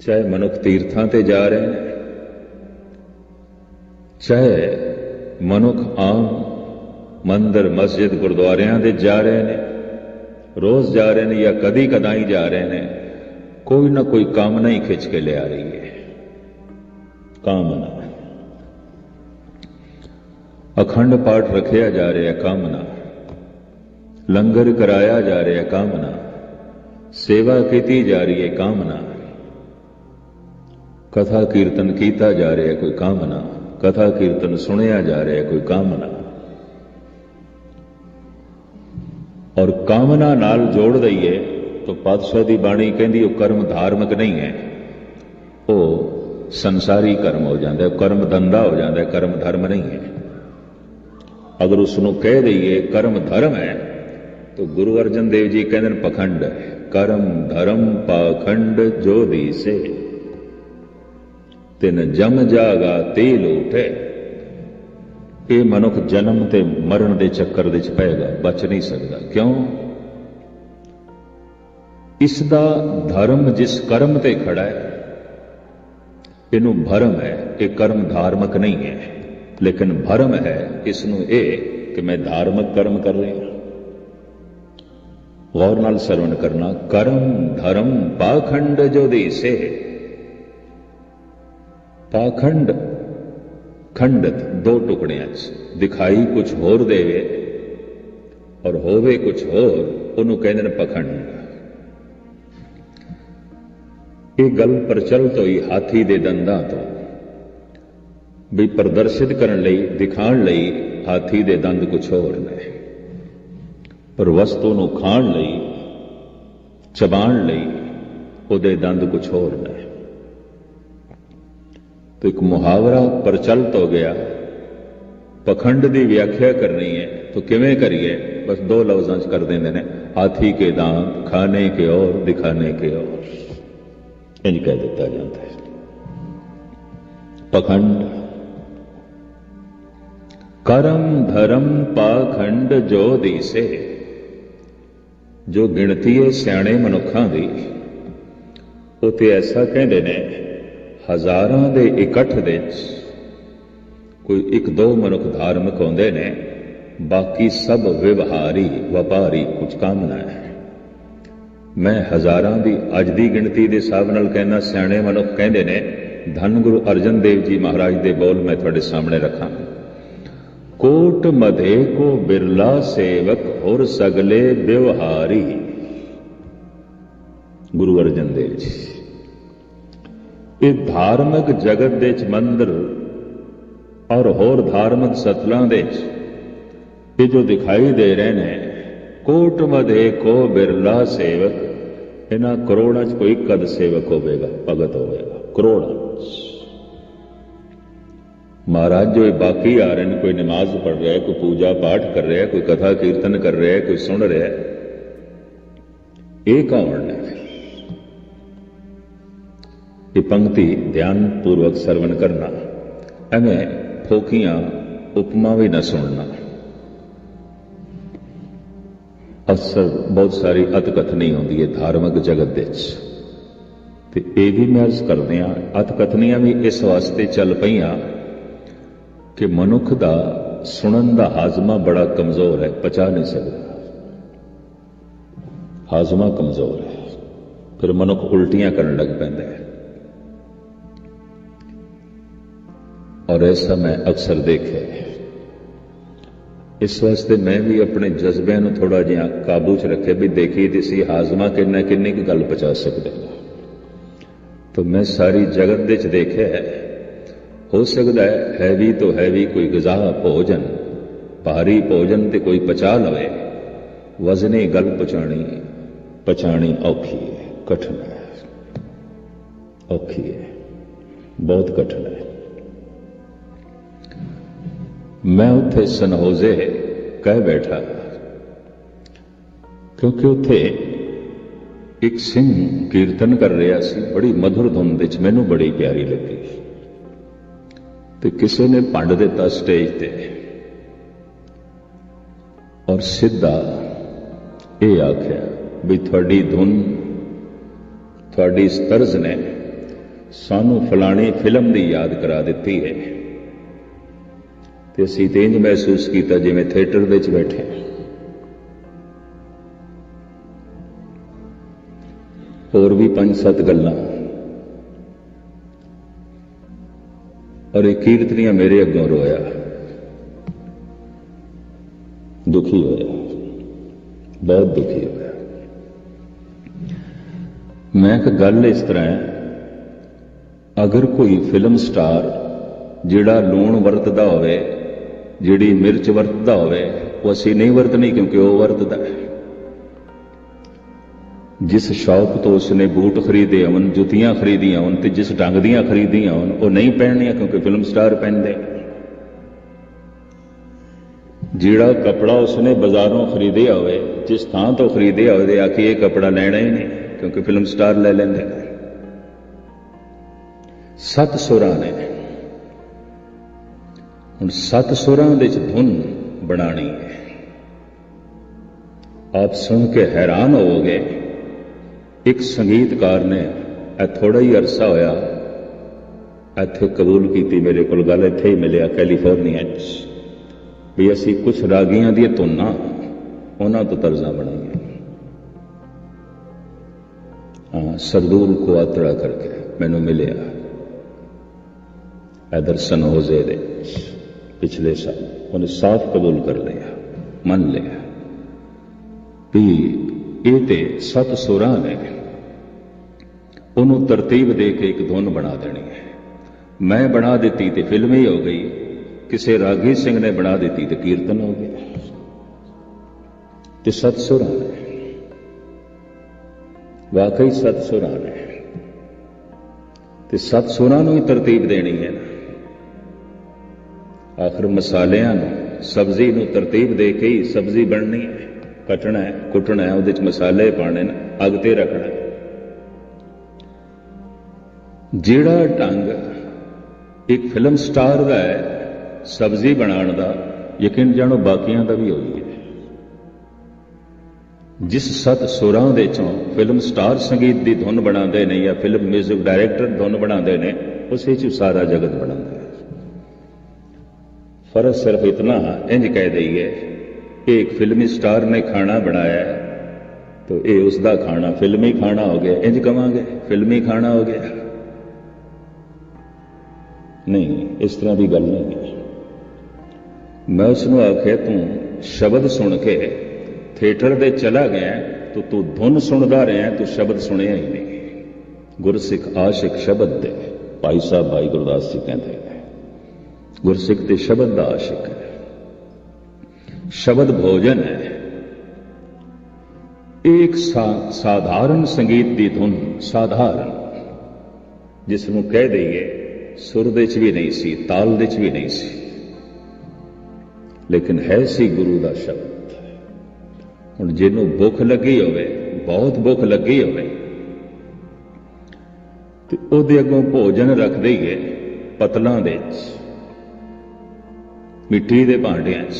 ਚਾਹੇ ਮਨੁੱਖ ਤੀਰਥਾਂ ਤੇ ਜਾ ਰਹੇ ਨੇ, ਚਾਹੇ ਮਨੁੱਖ ਆਮ ਮੰਦਰ, ਮਸਜਿਦ ਗੁਰਦੁਆਰਿਆਂ ਦੇ ਜਾ ਰਹੇ ਨੇ, ਰੋਜ਼ ਜਾ ਰਹੇ ਨੇ ਜਾਂ ਕਦੀ ਕਦਾਈ ਜਾ ਰਹੇ ਨੇ, ਕੋਈ ਨਾ ਕੋਈ ਕੰਮ ਨਹੀਂ ਖਿੱਚ ਕੇ ਲਿਆ ਰਹੀ ਹੈ। ਕਾਮਨਾ ਅਖੰਡ ਪਾਠ ਰੱਖਿਆ ਜਾ ਰਿਹਾ ਕਾਮਨਾ ਲੰਗਰ ਕਰਾਇਆ ਜਾ ਰਿਹਾ ਕਾਮਨਾ ਸੇਵਾ ਕੀਤੀ ਜਾ ਰਹੀ ਹੈ ਕਾਮਨਾ ਕਥਾ ਕੀਰਤਨ ਕੀਤਾ ਜਾ ਰਿਹਾ ਕੋਈ ਕਾਮਨਾ ਕਥਾ ਕੀਰਤਨ ਸੁਣਿਆ ਜਾ ਰਿਹਾ ਕੋਈ ਕਾਮਨਾ ਔਰ ਕਾਮਨਾ ਨਾਲ ਜੋੜ ਦਈਏ ਤਾਂ ਪਾਤਸ਼ਾਹ ਦੀ ਬਾਣੀ ਕਹਿੰਦੀ ਉਹ ਕਰਮ ਧਾਰਮਿਕ ਨਹੀਂ ਹੈ ਉਹ ਸੰਸਾਰੀ ਕਰਮ ਹੋ ਜਾਂਦਾ ਹੈ ਕਰਮ ਧੰਦਾ ਹੋ ਜਾਂਦਾ ਹੈ ਕਰਮ ਧਰਮ ਨਹੀਂ ਹੈ ਅਗਰ ਉਸ ਨੂੰ ਕਹਿ ਦਈਏ ਕਰਮ ਧਰਮ ਹੈ ਤਾਂ ਗੁਰੂ ਅਰਜਨ ਦੇਵ ਜੀ ਕਹਿੰਦੇ ਨੇ ਪਖੰਡ, ਕਰਮ ਧਰਮ ਪਾਖੰਡ ਜੋ ਦੀਸੇ ਤਿਨ ਜਮ ਜਾਗਾ ਤੇ ਲੋਟੇ। ਇਹ ਮਨੁੱਖ ਜਨਮ ਤੇ ਮਰਨ ਦੇ ਚੱਕਰ ਵਿੱਚ ਪਏਗਾ, ਬਚ ਨਹੀਂ ਸਕਦਾ। ਕਿਉਂ? ਇਸ ਦਾ ਧਰਮ ਜਿਸ ਕਰਮ ਤੇ ਖੜਾ ਹੈ, ਇਹਨੂੰ ਭਰਮ ਹੈ, ਇਹ ਕਰਮ ਧਾਰਮਿਕ ਨਹੀਂ ਹੈ। ਲੇਕਿਨ ਭਰਮ ਹੈ, ਇਸ ਨੂੰ ਇਹ ਕਿ ਮੈਂ ਧਾਰਮਿਕ ਕਰਮ ਕਰ ਰਿਹਾ ਗੌਰ ਨਾਲ ਸਰਵਣ ਕਰਨਾ ਕਰਮ ਧਰਮ ਪਾਖੰਡ ਜੋ ਦੇਸੇ ਪਾਖੰਡ ਖੰਡਤ ਦੋ ਟੁਕੜਿਆਂ 'ਚ ਦਿਖਾਈ ਕੁਝ ਹੋਰ ਦੇਵੇ ਔਰ ਹੋਵੇ ਕੁਝ ਹੋਰ ਉਹਨੂੰ ਕਹਿੰਦੇ ਨੇ ਪਖੰਡ ਇਹ ਗੱਲ ਪ੍ਰਚਲਿਤ ਹੋਈ ਹਾਥੀ ਦੇ ਦੰਦਾਂ ਤੋਂ ਵੀ ਪ੍ਰਦਰਸ਼ਿਤ ਕਰਨ ਲਈ ਦਿਖਾਉਣ ਲਈ ਹਾਥੀ ਦੇ ਦੰਦ ਕੁਝ ਹੋਰ ਨੇ ਪਰ ਵਸਤੂ ਨੂੰ ਖਾਣ ਲਈ ਚਬਾਣ ਲਈ ਉਹਦੇ ਦੰਦ ਕੁਝ ਹੋਰ ਨੇ। ਤੇ ਇੱਕ ਮੁਹਾਵਰਾ ਪ੍ਰਚਲਿਤ ਹੋ ਗਿਆ। ਪਖੰਡ ਦੀ ਵਿਆਖਿਆ ਕਰਨੀ ਹੈ, ਤਾਂ ਕਿਵੇਂ ਕਰੀਏ? ਬਸ ਦੋ ਲਫ਼ਜ਼ਾਂ 'ਚ ਕਰ ਦਿੰਦੇ ਨੇ। ਹਾਥੀ ਕੇ ਦਾੰਤ ਖਾਣੇ ਕੇ ਔਰ ਦਿਖਾਣੇ ਕੇ ਔਰ। ਇੰਜ ਕਹਿ ਦਿੱਤਾ ਜਾਂਦਾ ਹੈ। ਪਖੰਡ। ਕਰਮ ਧਰਮ ਪਾਖੰਡ ਜੋ ਦੀਸੇ। ਜੋ ਗਿਣਤੀ ਹੈ ਸਿਆਣੇ ਮਨੁੱਖਾਂ ਦੀ ਉਹ ਤੇ ਐਸਾ ਕਹਿੰਦੇ ਨੇ, ਹਜ਼ਾਰਾਂ ਦੇ ਇਕੱਠ ਦੇ ਕੋਈ ਇੱਕ ਦੋ ਮਨੁੱਖ ਧਾਰਮਿਕ ਹੁੰਦੇ ਨੇ, ਬਾਕੀ ਸਭ ਵਿਵਹਾਰੀ ਵਪਾਰੀ ਕੁਝ ਕੰਮ ਨਾ ਹੈ। ਮੈਂ ਹਜ਼ਾਰਾਂ ਦੀ ਅੱਜ ਦੀ ਗਿਣਤੀ ਦੇ ਹਿਸਾਬ ਨਾਲ ਕਹਿਣਾ ਸਿਆਣੇ ਮਨੁੱਖ ਕਹਿੰਦੇ ਨੇ, ਧੰਨ ਗੁਰੂ ਅਰਜਨ ਦੇਵ ਜੀ ਮਹਾਰਾਜ ਦੇ ਬੋਲ ਮੈਂ ਤੁਹਾਡੇ ਸਾਹਮਣੇ ਰੱਖਾਂ ਕੋਟ ਮਧੇ ਕੋ ਬਿਰਲਾ ਸੇਵਕ ਹੋਰ ਸਗਲੇ ਵਿਵਹਾਰੀ। ਗੁਰੂ ਅਰਜਨ ਦੇਵ ਜੀ, ਇਹ ਧਾਰਮਿਕ ਜਗਤ ਦੇ ਚ ਮੰਦਰ ਔਰ ਹੋਰ ਧਾਰਮਿਕ ਸਤਲਾਂ ਦੇ ਚ ਇਹ ਜੋ ਦਿਖਾਈ ਦੇ ਰਹੇ ਨੇ, ਕੋਟ ਮਧੇ ਕੋ ਬਿਰਲਾ ਸੇਵਕ, ਇਹਨਾਂ ਕਰੋੜਾਂ ਚ ਕੋਈ ਕਦ ਸੇਵਕ ਹੋਵੇਗਾ, ਭਗਤ ਹੋਵੇਗਾ, ਕਰੋੜਾਂ ਚ। ਮਹਾਰਾਜ, ਜੋ ਇਹ ਬਾਕੀ ਆ ਰਹੇ ਨੇ, ਕੋਈ ਨਮਾਜ਼ ਪੜ ਰਿਹਾ ਹੈ ਕੋਈ ਪੂਜਾ ਪਾਠ ਕਰ ਰਿਹਾ ਹੈ ਕੋਈ ਕਥਾ ਕੀਰਤਨ ਕਰ ਰਿਹਾ ਹੈ ਕੋਈ ਸੁਣ ਰਿਹਾ ਹੈ ਇਹ ਕੌਣ ਨੇ? ਇਹ ਪੰਕਤੀ ਧਿਆਨ ਪੂਰਵਕ ਸਰਵਣ ਕਰਨਾ, ਐਵੇਂ ਫੋਕੀਆਂ ਉਪਮਾ ਵੀ ਨਾ ਸੁਣਨਾ। ਅਕਸਰ ਬਹੁਤ ਸਾਰੀ ਅਤਕਥਨੀ ਹੁੰਦੀ ਹੈ ਧਾਰਮਿਕ ਜਗਤ ਦੇ ਵਿੱਚ। ਤੇ ਇਹ ਵੀ ਮੈਂ ਅਰਜ਼ ਕਰਦੇ ਆ ਅਤਕਥਨੀਆਂ ਵੀ ਇਸ ਵਾਸਤੇ ਚੱਲ ਪਈਆਂ ਕਿ ਮਨੁੱਖ ਦਾ ਸੁਣਨ ਦਾ ਹਾਜ਼ਮਾ ਬੜਾ ਕਮਜ਼ੋਰ ਹੈ, ਪਚਾ ਨਹੀਂ ਸਕਦਾ। ਹਾਜ਼ਮਾ ਕਮਜ਼ੋਰ ਹੈ। ਫਿਰ ਮਨੁੱਖ ਉਲਟੀਆਂ ਕਰਨ ਲੱਗ ਪੈਂਦਾ ਹੈ। ਔਰ ਐਸਾ ਮੈਂ ਅਕਸਰ ਦੇਖਿਆ ਹੈ। ਇਸ ਵਾਸਤੇ ਮੈਂ ਵੀ ਆਪਣੇ ਜਜ਼ਬਿਆਂ ਨੂੰ ਥੋੜਾ ਜਿਹਾ ਕਾਬੂ 'ਚ ਰੱਖਿਆ ਵੀ ਦੇਖੀ ਤੇ ਸੀ ਹਾਜ਼ਮਾ ਕਿੰਨਾ ਕਿੰਨੀ ਕੁ ਗੱਲ ਪਹੁੰਚਾ ਸਕਦੇ ਨੇ ਤਾਂ ਮੈਂ ਸਾਰੀ ਜਗਤ ਦੇ 'ਚ ਦੇਖਿਆ ਹੈ ਹੋ ਸਕਦਾ ਹੈ ਹੈਵੀ ਤੋਂ ਹੈਵੀ ਕੋਈ ਗਿਜ਼ਾ ਭੋਜਨ, ਭਾਰੀ ਭੋਜਨ ਤੇ ਕੋਈ ਪਚਾ ਲਵੇ। ਵਜ਼ਨੇ ਗੱਲ ਪਹੁੰਚਾਣੀ ਪਚਾਣੀ ਔਖੀ ਹੈ, ਕਠਿਨ ਹੈ। ਔਖੀ ਹੈ, ਬਹੁਤ ਕਠਿਨ ਹੈ। ਮੈਂ ਉੱਥੇ ਸਨਹੋਜ਼ੇ ਕਹਿ ਬੈਠਾ, ਕਿਉਂਕਿ ਉੱਥੇ ਇੱਕ ਸਿੰਘ ਕੀਰਤਨ ਕਰ ਰਿਹਾ ਸੀ, ਬੜੀ ਮਧੁਰ ਧੁਨ ਵਿੱਚ ਮੈਨੂੰ ਬੜੀ ਪਿਆਰੀ ਲੱਗੀ। ਤੇ ਕਿਸੇ ਨੇ ਭੰਡ ਦਿੱਤਾ ਸਟੇਜ ਤੇ। ਔਰ ਸਿੱਧਾ ਇਹ ਆਖਿਆ ਵੀ ਤੁਹਾਡੀ ਧੁਨ, ਤੁਹਾਡੀ ਤਰਜ਼ ਨੇ ਸਾਨੂੰ ਫਲਾਣੀ ਫਿਲਮ ਦੀ ਯਾਦ ਕਰਾ ਦਿੱਤੀ ਹੈ। ਤੇ ਅਸੀਂ ਤੇ ਮਹਿਸੂਸ ਕੀਤਾ ਜਿਵੇਂ ਥੀਏਟਰ ਵਿੱਚ ਬੈਠੇ ਹੋਰ ਵੀ ਪੰਜ ਸੱਤ ਗੱਲਾਂ। ਔਰ ਇਹ ਕੀਰਤਨੀਆਂ ਮੇਰੇ ਅੱਗੋਂ ਰੋਇਆ। ਦੁਖੀ ਹੋਇਆ। ਬਹੁਤ ਦੁਖੀ ਹੋਇਆ। ਮੈਂ ਕਿ ਗੱਲ ਇਸ ਤਰ੍ਹਾਂ ਹੈ, ਅਗਰ ਕੋਈ ਫਿਲਮ ਸਟਾਰ ਜਿਹੜਾ ਲੂਣ ਵਰਤਦਾ ਹੋਵੇ, ਜਿਹੜੀ ਮਿਰਚ ਵਰਤਦਾ ਹੋਵੇ, ਉਹ ਅਸੀਂ ਨਹੀਂ ਵਰਤਣੀ ਕਿਉਂਕਿ ਉਹ ਵਰਤਦਾ ਹੈ। ਜਿਸ ਸ਼ੌਕ ਤੋਂ ਉਸਨੇ ਬੂਟ ਖਰੀਦੇ ਹੋਣ, ਜੁੱਤੀਆਂ ਖਰੀਦੀਆਂ ਹੋਣ ਤੇ ਜਿਸ ਢੰਗ ਦੀਆਂ ਖਰੀਦੀਆਂ ਹੋਣ, ਉਹ ਨਹੀਂ ਪਹਿਨਣੀਆਂ ਕਿਉਂਕਿ ਫਿਲਮ ਸਟਾਰ ਪਹਿਨਦੇ ਜਿਹੜਾ ਕਪੜਾ ਉਸਨੇ ਬਾਜ਼ਾਰੋਂ ਖਰੀਦਿਆ ਹੋਵੇ, ਜਿਸ ਥਾਂ ਤੋਂ ਖਰੀਦਿਆ ਹੋਵੇ ਆ ਕਿ ਇਹ ਕਪੜਾ ਲੈਣਾ ਹੀ ਨਹੀਂ ਕਿਉਂਕਿ ਫਿਲਮ ਸਟਾਰ ਲੈ ਲੈਂਦੇ ਨੇ। ਸੱਤ ਸੁਰਾਂ ਨੇ। ਹੁਣ ਸੱਤ ਸੁਰਾਂ ਦੇ ਵਿੱਚ ਧੁਨ ਬਣਾਣੀ ਹੈ। ਆਪ ਸੁਣ ਕੇ ਹੈਰਾਨ ਹੋਵੋਗੇ ਇੱਕ ਸੰਗੀਤਕਾਰ ਨੇ ਇਹ ਥੋੜਾ ਹੀ ਅਰਸਾ ਹੋਇਆ। ਇੱਥੇ ਕਬੂਲ ਕੀਤੀ, ਮੇਰੇ ਕੋਲ ਗੱਲ ਇੱਥੇ ਹੀ ਮਿਲਿਆ, ਕੈਲੀਫੋਰਨੀਆ 'ਚ, ਵੀ ਅਸੀਂ ਕੁਝ ਰਾਗੀਆਂ ਦੀਆਂ ਧੁਨਾਂ, ਉਹਨਾਂ ਤੋਂ ਤਰਜ਼ਾਂ ਬਣਾਈਆਂ। ਹਾਂ, ਸਰਦੂਲ ਕੋ ਆਤੜਾ ਕਰਕੇ ਮੈਨੂੰ ਮਿਲਿਆ। ਇਧਰ ਸਨੋਜ਼ੇ ਦੇ ਪਿਛਲੇ ਸਾਲ, ਉਹਨੇ ਸਾਫ਼ ਕਬੂਲ ਕਰ ਲਿਆ, ਮੰਨ ਲਿਆ। ਵੀ ਇਹ ਤੇ ਸਤ ਸੁਰਾਂ ਨੇ ਉਹਨੂੰ ਤਰਤੀਬ ਦੇ ਕੇ ਇੱਕ ਧੁਨ ਬਣਾ ਦੇਣੀ ਹੈ। ਮੈਂ ਬਣਾ ਦਿੱਤੀ ਤੇ ਫਿਲਮ ਹੀ ਹੋ ਗਈ। ਕਿਸੇ ਰਾਗੀ ਸਿੰਘ ਨੇ ਬਣਾ ਦਿੱਤੀ ਤੇ ਕੀਰਤਨ ਹੋ ਗਿਆ। ਤੇ ਸਤ ਸੁਰਾਂ ਨੇ। ਵਾਕਈ ਸਤ ਸੁਰਾਂ ਨੇ। ਤੇ ਸਤ ਸੁਰਾਂ ਨੂੰ ਹੀ ਤਰਤੀਬ ਦੇਣੀ ਹੈ ਨਾ। ਆਖਰ ਮਸਾਲਿਆਂ ਨੂੰ, ਸਬਜ਼ੀ ਨੂੰ ਤਰਤੀਬ ਦੇ ਕੇ ਹੀ ਸਬਜ਼ੀ ਬਣਨੀ ਹੈ। ਕੱਟਣਾ ਹੈ, ਕੁੱਟਣਾ ਹੈ, ਉਹਦੇ ਚ ਮਸਾਲੇ ਪਾਣੇ ਨੇ, ਅੱਗ ਤੇ ਰੱਖਣਾ ਜਿਹੜਾ ਢੰਗ ਇੱਕ ਫਿਲਮ ਸਟਾਰ ਦਾ ਹੈ ਸਬਜ਼ੀ ਬਣਾਉਣ ਦਾ ਯਕੀਨ ਜਾਣੋ ਬਾਕੀਆਂ ਦਾ ਵੀ ਹੋਈ ਹੈ ਜਿਸ ਸਤ ਸੁਰਾਂ ਦੇ ਚੋਂ ਫਿਲਮ ਸਟਾਰ ਸੰਗੀਤ ਦੀ ਧੁਨ ਬਣਾਉਂਦੇ ਨੇ ਜਾਂ ਫਿਲਮ 뮤직 ਡਾਇਰੈਕਟਰ ਧੁਨ ਬਣਾਉਂਦੇ ਨੇ ਉਸੇ ਚ ਸਾਰਾ ਜਗਤ ਬਣਾਉਂਦਾ ਹੈ ਫਰਕ ਸਿਰਫ ਇਤਨਾ ਇੰਜ ਕਹਿ ਦਈਏ ਕਿ ਇੱਕ ਫਿਲਮੀ ਸਟਾਰ ਨੇ ਖਾਣਾ ਬਣਾਇਆ ਹੈ तो ਇਹ ਉਸ ਦਾ ਖਾਣਾ ਫਿਲਮੀ ਖਾਣਾ ਹੋ ਗਿਆ ਇੰਜ ਕਵਾਂਗੇ ਫਿਲਮੀ ਖਾਣਾ ਹੋ ਗਿਆ ਨਹੀਂ, ਇਸ ਤਰ੍ਹਾਂ ਦੀ ਗੱਲ ਨਹੀਂ ਮੈਂ ਉਸ ਨੂੰ ਆਖਿਆ, ਤੂੰ ਸ਼ਬਦ ਸੁਣ ਕੇ ਥੀਏਟਰ ਦੇ ਚਲਾ ਗਿਆ ਤੂੰ ਤੂੰ ਧੁਨ ਸੁਣਦਾ ਰਿਹਾ ਤੂੰ ਸ਼ਬਦ ਸੁਣਿਆ ਹੀ ਨਹੀਂ। ਗੁਰਸਿੱਖ ਆਸ਼ਿਕ ਸ਼ਬਦ ਦੇ, ਭਾਈ ਸਾਹਿਬ, ਭਾਈ ਗੁਰਦਾਸ ਜੀ ਕਹਿੰਦੇ ਨੇ। ਗੁਰਸਿੱਖ ਤੇ ਸ਼ਬਦ ਦਾ ਆਸ਼ਿਕ ਹੈ। ਸ਼ਬਦ ਭੋਜਨ ਹੈ। ਇਹ ਇੱਕ ਸਾਧਾਰਨ ਸੰਗੀਤ ਦੀ ਧੁਨ, ਸਾਧਾਰਨ, ਜਿਸ ਨੂੰ ਕਹਿ ਦਈਏ ਸੁਰ ਦੇ ਚ ਵੀ ਨਹੀਂ ਸੀ, ਤਾਲ ਦੇ ਚ ਵੀ ਨਹੀਂ ਸੀ। ਲੇਕਿਨ ਹੈ ਸੀ ਗੁਰੂ ਦਾ ਸ਼ਬਦ। ਹੁਣ ਜਿਹਨੂੰ ਭੁੱਖ ਲੱਗੀ ਹੋਵੇ, ਬਹੁਤ ਭੁੱਖ ਲੱਗੀ ਹੋਵੇ, ਤੇ ਉਹਦੇ ਅੱਗੋਂ ਭੋਜਨ ਰੱਖ ਦਈਏ ਪਤਲਾਂ ਦੇ ਚ, ਮਿੱਟੀ ਦੇ ਭਾਂਡਿਆਂ 'ਚ।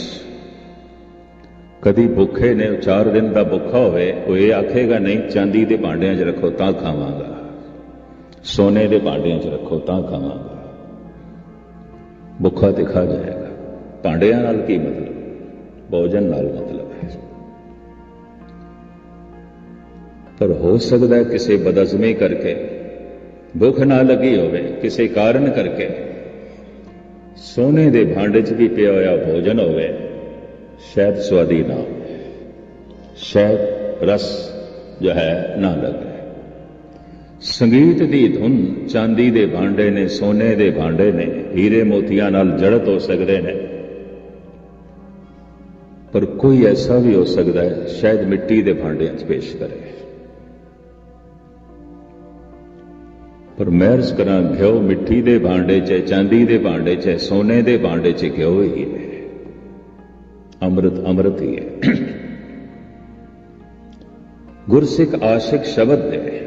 ਕਦੀ ਭੁੱਖੇ ਨੇ ਚਾਰ ਦਿਨ ਦਾ ਭੁੱਖਾ ਹੋਵੇ, ਉਹ ਇਹ ਆਖੇਗਾ, ਨਹੀਂ, ਚਾਂਦੀ ਦੇ ਭਾਂਡਿਆਂ 'ਚ ਰੱਖੋ, ਤਾਂ ਖਾਵਾਂਗਾ। ਸੋਨੇ ਦੇ ਭਾਂਡਿਆਂ 'ਚ ਰੱਖੋ, ਤਾਂ ਖਾਵਾਂਗਾ। ਭੁੱਖਾ ਤੇ ਖਾ ਜਾਏਗਾ। ਭਾਂਡਿਆਂ ਨਾਲ ਕੀ ਮਤਲਬ? ਭੋਜਨ ਨਾਲ ਮਤਲਬ ਹੈ। ਪਰ ਹੋ ਸਕਦਾ ਹੈ ਕਿਸੇ ਬਦਜ਼ਮੀ ਕਰਕੇ, ਭੁੱਖ ਨਾ ਲੱਗੀ ਹੋਵੇ, ਕਿਸੇ ਕਾਰਨ ਕਰਕੇ ਸੋਨੇ ਦੇ ਭਾਂਡੇ 'ਚ ਵੀ ਪਿਆ ਹੋਇਆ ਭੋਜਨ ਹੋਵੇ, ਸ਼ਾਇਦ ਸਵਾਦੀ ਨਾ ਹੋਵੇ। ਸ਼ਾਇਦ ਰਸ ਜੋ ਹੈ ਨਾ ਲੱਗੇ। ਸੰਗੀਤ ਦੀ ਧੁਨ ਚਾਂਦੀ ਦੇ ਭਾਂਡੇ ਨੇ, ਸੋਨੇ ਦੇ ਭਾਂਡੇ ਨੇ, ਹੀਰੇ ਮੋਤੀਆਂ ਨਾਲ ਜੜਤ ਹੋ ਸਕਦੇ ਨੇ। ਪਰ ਕੋਈ ਐਸਾ ਵੀ ਹੋ ਸਕਦਾ ਹੈ, ਸ਼ਾਇਦ ਮਿੱਟੀ ਦੇ ਭਾਂਡਿਆਂ 'ਚ ਪੇਸ਼ ਕਰੇ। ਪਰ ਮਹਿਰਜ ਕਰਾਂ, ਘਿਓ ਮਿੱਟੀ ਦੇ ਭਾਂਡੇ 'ਚ ਚਾਂਦੀ ਦੇ ਭਾਂਡੇ 'ਚ ਸੋਨੇ ਦੇ ਭਾਂਡੇ 'ਚ ਘਿਓ ਹੀ ਹੈ। ਅੰਮ੍ਰਿਤ ਅੰਮ੍ਰਿਤ ਹੀ ਹੈ। ਗੁਰਸਿੱਖ ਆਸ਼ਿਕ ਸ਼ਬਦ ਦੇ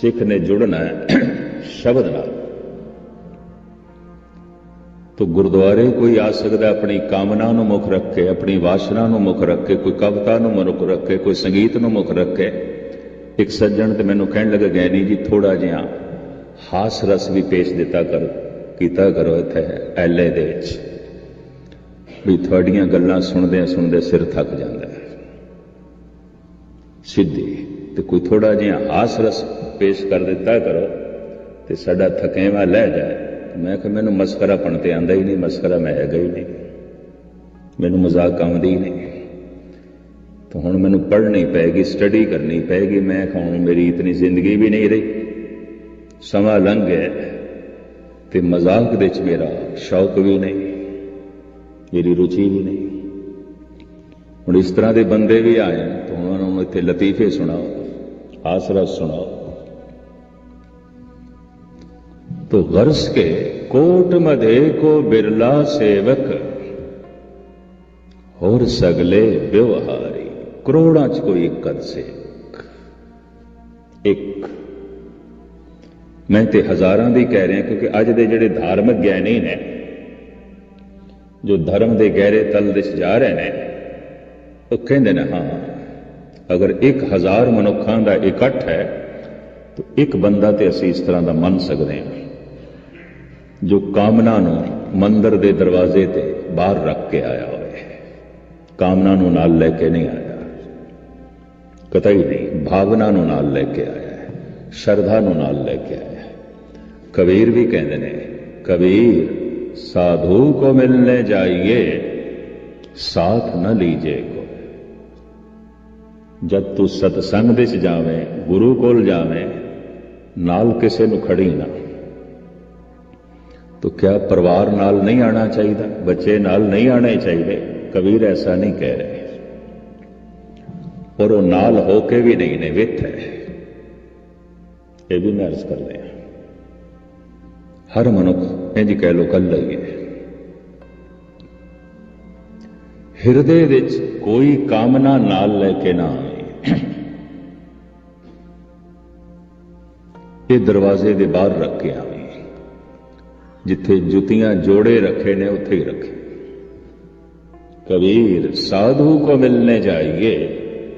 ਸਿੱਖ ਨੇ ਜੁੜਨਾ ਹੈ ਸ਼ਬਦ ਨਾਲ। ਤੋ ਗੁਰਦੁਆਰੇ ਕੋਈ ਆ ਸਕਦਾ ਆਪਣੀ ਕਾਮਨਾ ਨੂੰ ਮੁੱਖ ਰੱਖ ਕੇ ਆਪਣੀ ਵਾਸ਼ਨਾ ਨੂੰ ਮੁੱਖ ਰੱਖ ਕੇ ਕੋਈ ਕਵਿਤਾ ਨੂੰ ਮੁੱਖ ਰੱਖ ਕੇ ਕੋਈ ਸੰਗੀਤ ਨੂੰ ਮੁੱਖ ਰੱਖ। ਕੇ ਇੱਕ ਸੱਜਣ ਤੇ ਮੈਨੂੰ ਕਹਿਣ ਲੱਗਾ, ਗੈਨੀ ਜੀ ਥੋੜਾ ਜਿਹਾ ਹਾਸ ਰਸ ਵੀ ਪੇਸ਼ ਦਿੱਤਾ ਕਰ, ਕੀਤਾ ਕਰੋ ਇੱਥੇ ਐਲਏ ਦੇ ਵਿੱਚ। ਵੀ ਤੁਹਾਡੀਆਂ ਗੱਲਾਂ ਸੁਣਦਿਆਂ ਸੁਣਦੇ ਸਿਰ ਥੱਕ ਜਾਂਦਾ ਹੈ। ਸਿੱਧੀ ਤੇ ਕੋਈ ਥੋੜਾ ਜਿਹਾ ਹਾਸ ਰਸ ਪੇਸ਼ ਕਰ ਦਿੱਤਾ ਕਰੋ ਤੇ ਸਾਡਾ ਥਕੇਵਾ ਲੈ ਜਾਏ। ਮੈਂ ਕਿ ਮੈਨੂੰ ਮਸਕਰਾ ਪਣ ਤੇ ਆਂਦਾ ਹੀ ਨਹੀਂ, ਮਸਕਰਾ ਮੈਂ ਹੈਗਾ ਹੀ ਨਹੀਂ। ਮੈਨੂੰ ਮਜ਼ਾਕ ਆਉਂਦੀ ਹੀ ਨਹੀਂ। ਤਾਂ ਹੁਣ ਮੈਨੂੰ ਪੜ੍ਹਨੀ ਪਏਗੀ ਸਟੱਡੀ ਕਰਨੀ ਪਏਗੀ। ਮੈਂ ਕਹੂੰ ਮੇਰੀ ਇਤਨੀ ਜ਼ਿੰਦਗੀ ਵੀ ਨਹੀਂ ਰਹੀ। ਸਮਾਂ ਲੰਘ ਗਿਆ ਤੇ ਮਜ਼ਾਕ ਦੇ ਵਿੱਚ ਮੇਰਾ ਸ਼ੌਕ ਵੀ ਨਹੀਂ, ਮੇਰੀ ਰੁਚੀ ਵੀ ਨਹੀਂ। ਹੁਣ ਇਸ ਤਰ੍ਹਾਂ ਦੇ ਬੰਦੇ ਵੀ ਆਏ ਤਾਂ ਉਹਨਾਂ ਨੂੰ ਇੱਥੇ ਲਤੀਫੇ ਸੁਣਾਓ, ਆਸਰਾ ਸੁਣਾਓ। तो गर्स के कोट मधे को बिरला सेवक ਹੋਰ ਸਗਲੇ ਵਿਵਹਾਰੀ ਕਰੋੜਾਂ ਚ ਕੋਈ ਇੱਕ ਅਦ ਸੇਵਕ ਇੱਕ ਮੈਂ ਤੇ ਹਜ਼ਾਰਾਂ ਦੀ ਕਹਿ ਰਿਹਾ ਕਿਉਂਕਿ ਅੱਜ ਦੇ ਜਿਹੜੇ ਧਾਰਮਿਕ ਗਿਆਨੀ ਨੇ ਜੋ ਧਰਮ ਦੇ ਗਹਿਰੇ ਤਲ ਵਿੱਚ ਜਾ ਰਹੇ ਨੇ ਉਹ ਕਹਿੰਦੇ ਨੇ ਹਾਂ ਅਗਰ 1000 ਮਨੁੱਖਾਂ ਦਾ ਇਕੱਠ ਹੈ ਤਾਂ ਇੱਕ ਬੰਦਾ ਤੇ ਅਸੀਂ ਇਸ ਤਰ੍ਹਾਂ ਦਾ ਮੰਨ ਸਕਦੇ ਹਾਂ ਜੋ ਕਾਮਨਾ ਨੂੰ ਮੰਦਰ ਦੇ ਦਰਵਾਜ਼ੇ ਤੇ ਬਾਹਰ ਰੱਖ ਕੇ ਆਇਆ ਹੋਵੇ। ਕਾਮਨਾ ਨੂੰ ਨਾਲ ਲੈ ਕੇ ਨਹੀਂ ਆਇਆ। ਕਤਈ ਨਹੀਂ, ਭਾਵਨਾ ਨੂੰ ਨਾਲ ਲੈ ਕੇ ਆਇਆ ਹੈ, ਸ਼ਰਧਾ ਨੂੰ ਨਾਲ ਲੈ ਕੇ ਆਇਆ ਹੈ। ਕਬੀਰ ਵੀ ਕਹਿੰਦੇ ਨੇ, ਕਬੀਰ, ਸਾਧੂ ਕੋ ਮਿਲਨੇ ਜਾਈਏ, ਸਾਥ न ਲੀਜੇ ਕੋ। ਜਦ ਤੂੰ ਸਤਸੰਗ ਵਿੱਚ ਜਾਵੇਂ, ਗੁਰੂ ਕੋਲ ਜਾਵੇਂ, ਨਾਲ ਕਿਸੇ ਨੂੰ ਖੜੀ ਨਾ तो क्या परिवार नाल नहीं आना चाहिए बच्चे नाल नहीं आने चाहिए कबीर ऐसा नहीं कह रहे और वो नाल होके भी नहीं ने विथ है ये भी मैं अर्ज कर दिया हर मनुख इंज कह लो कल ही है ਹਿਰਦੇ ਵਿੱਚ ਕੋਈ ਕਾਮਨਾ ਨਾਲ ਲੈ ਕੇ ਨਾ ਆਵੇ ਇਹ ਦਰਵਾਜ਼ੇ ਦੇ ਬਾਹਰ ਰੱਖ ਕੇ ਆਵੇ ਜਿੱਥੇ ਜੁੱਤੀਆਂ ਜੋੜੇ ਰੱਖੇ ਨੇ, ਉੱਥੇ ਹੀ ਰੱਖੇ। ਕਬੀਰ, ਸਾਧੂ ਕੋ ਮਿਲਨੇ ਜਾਈਏ,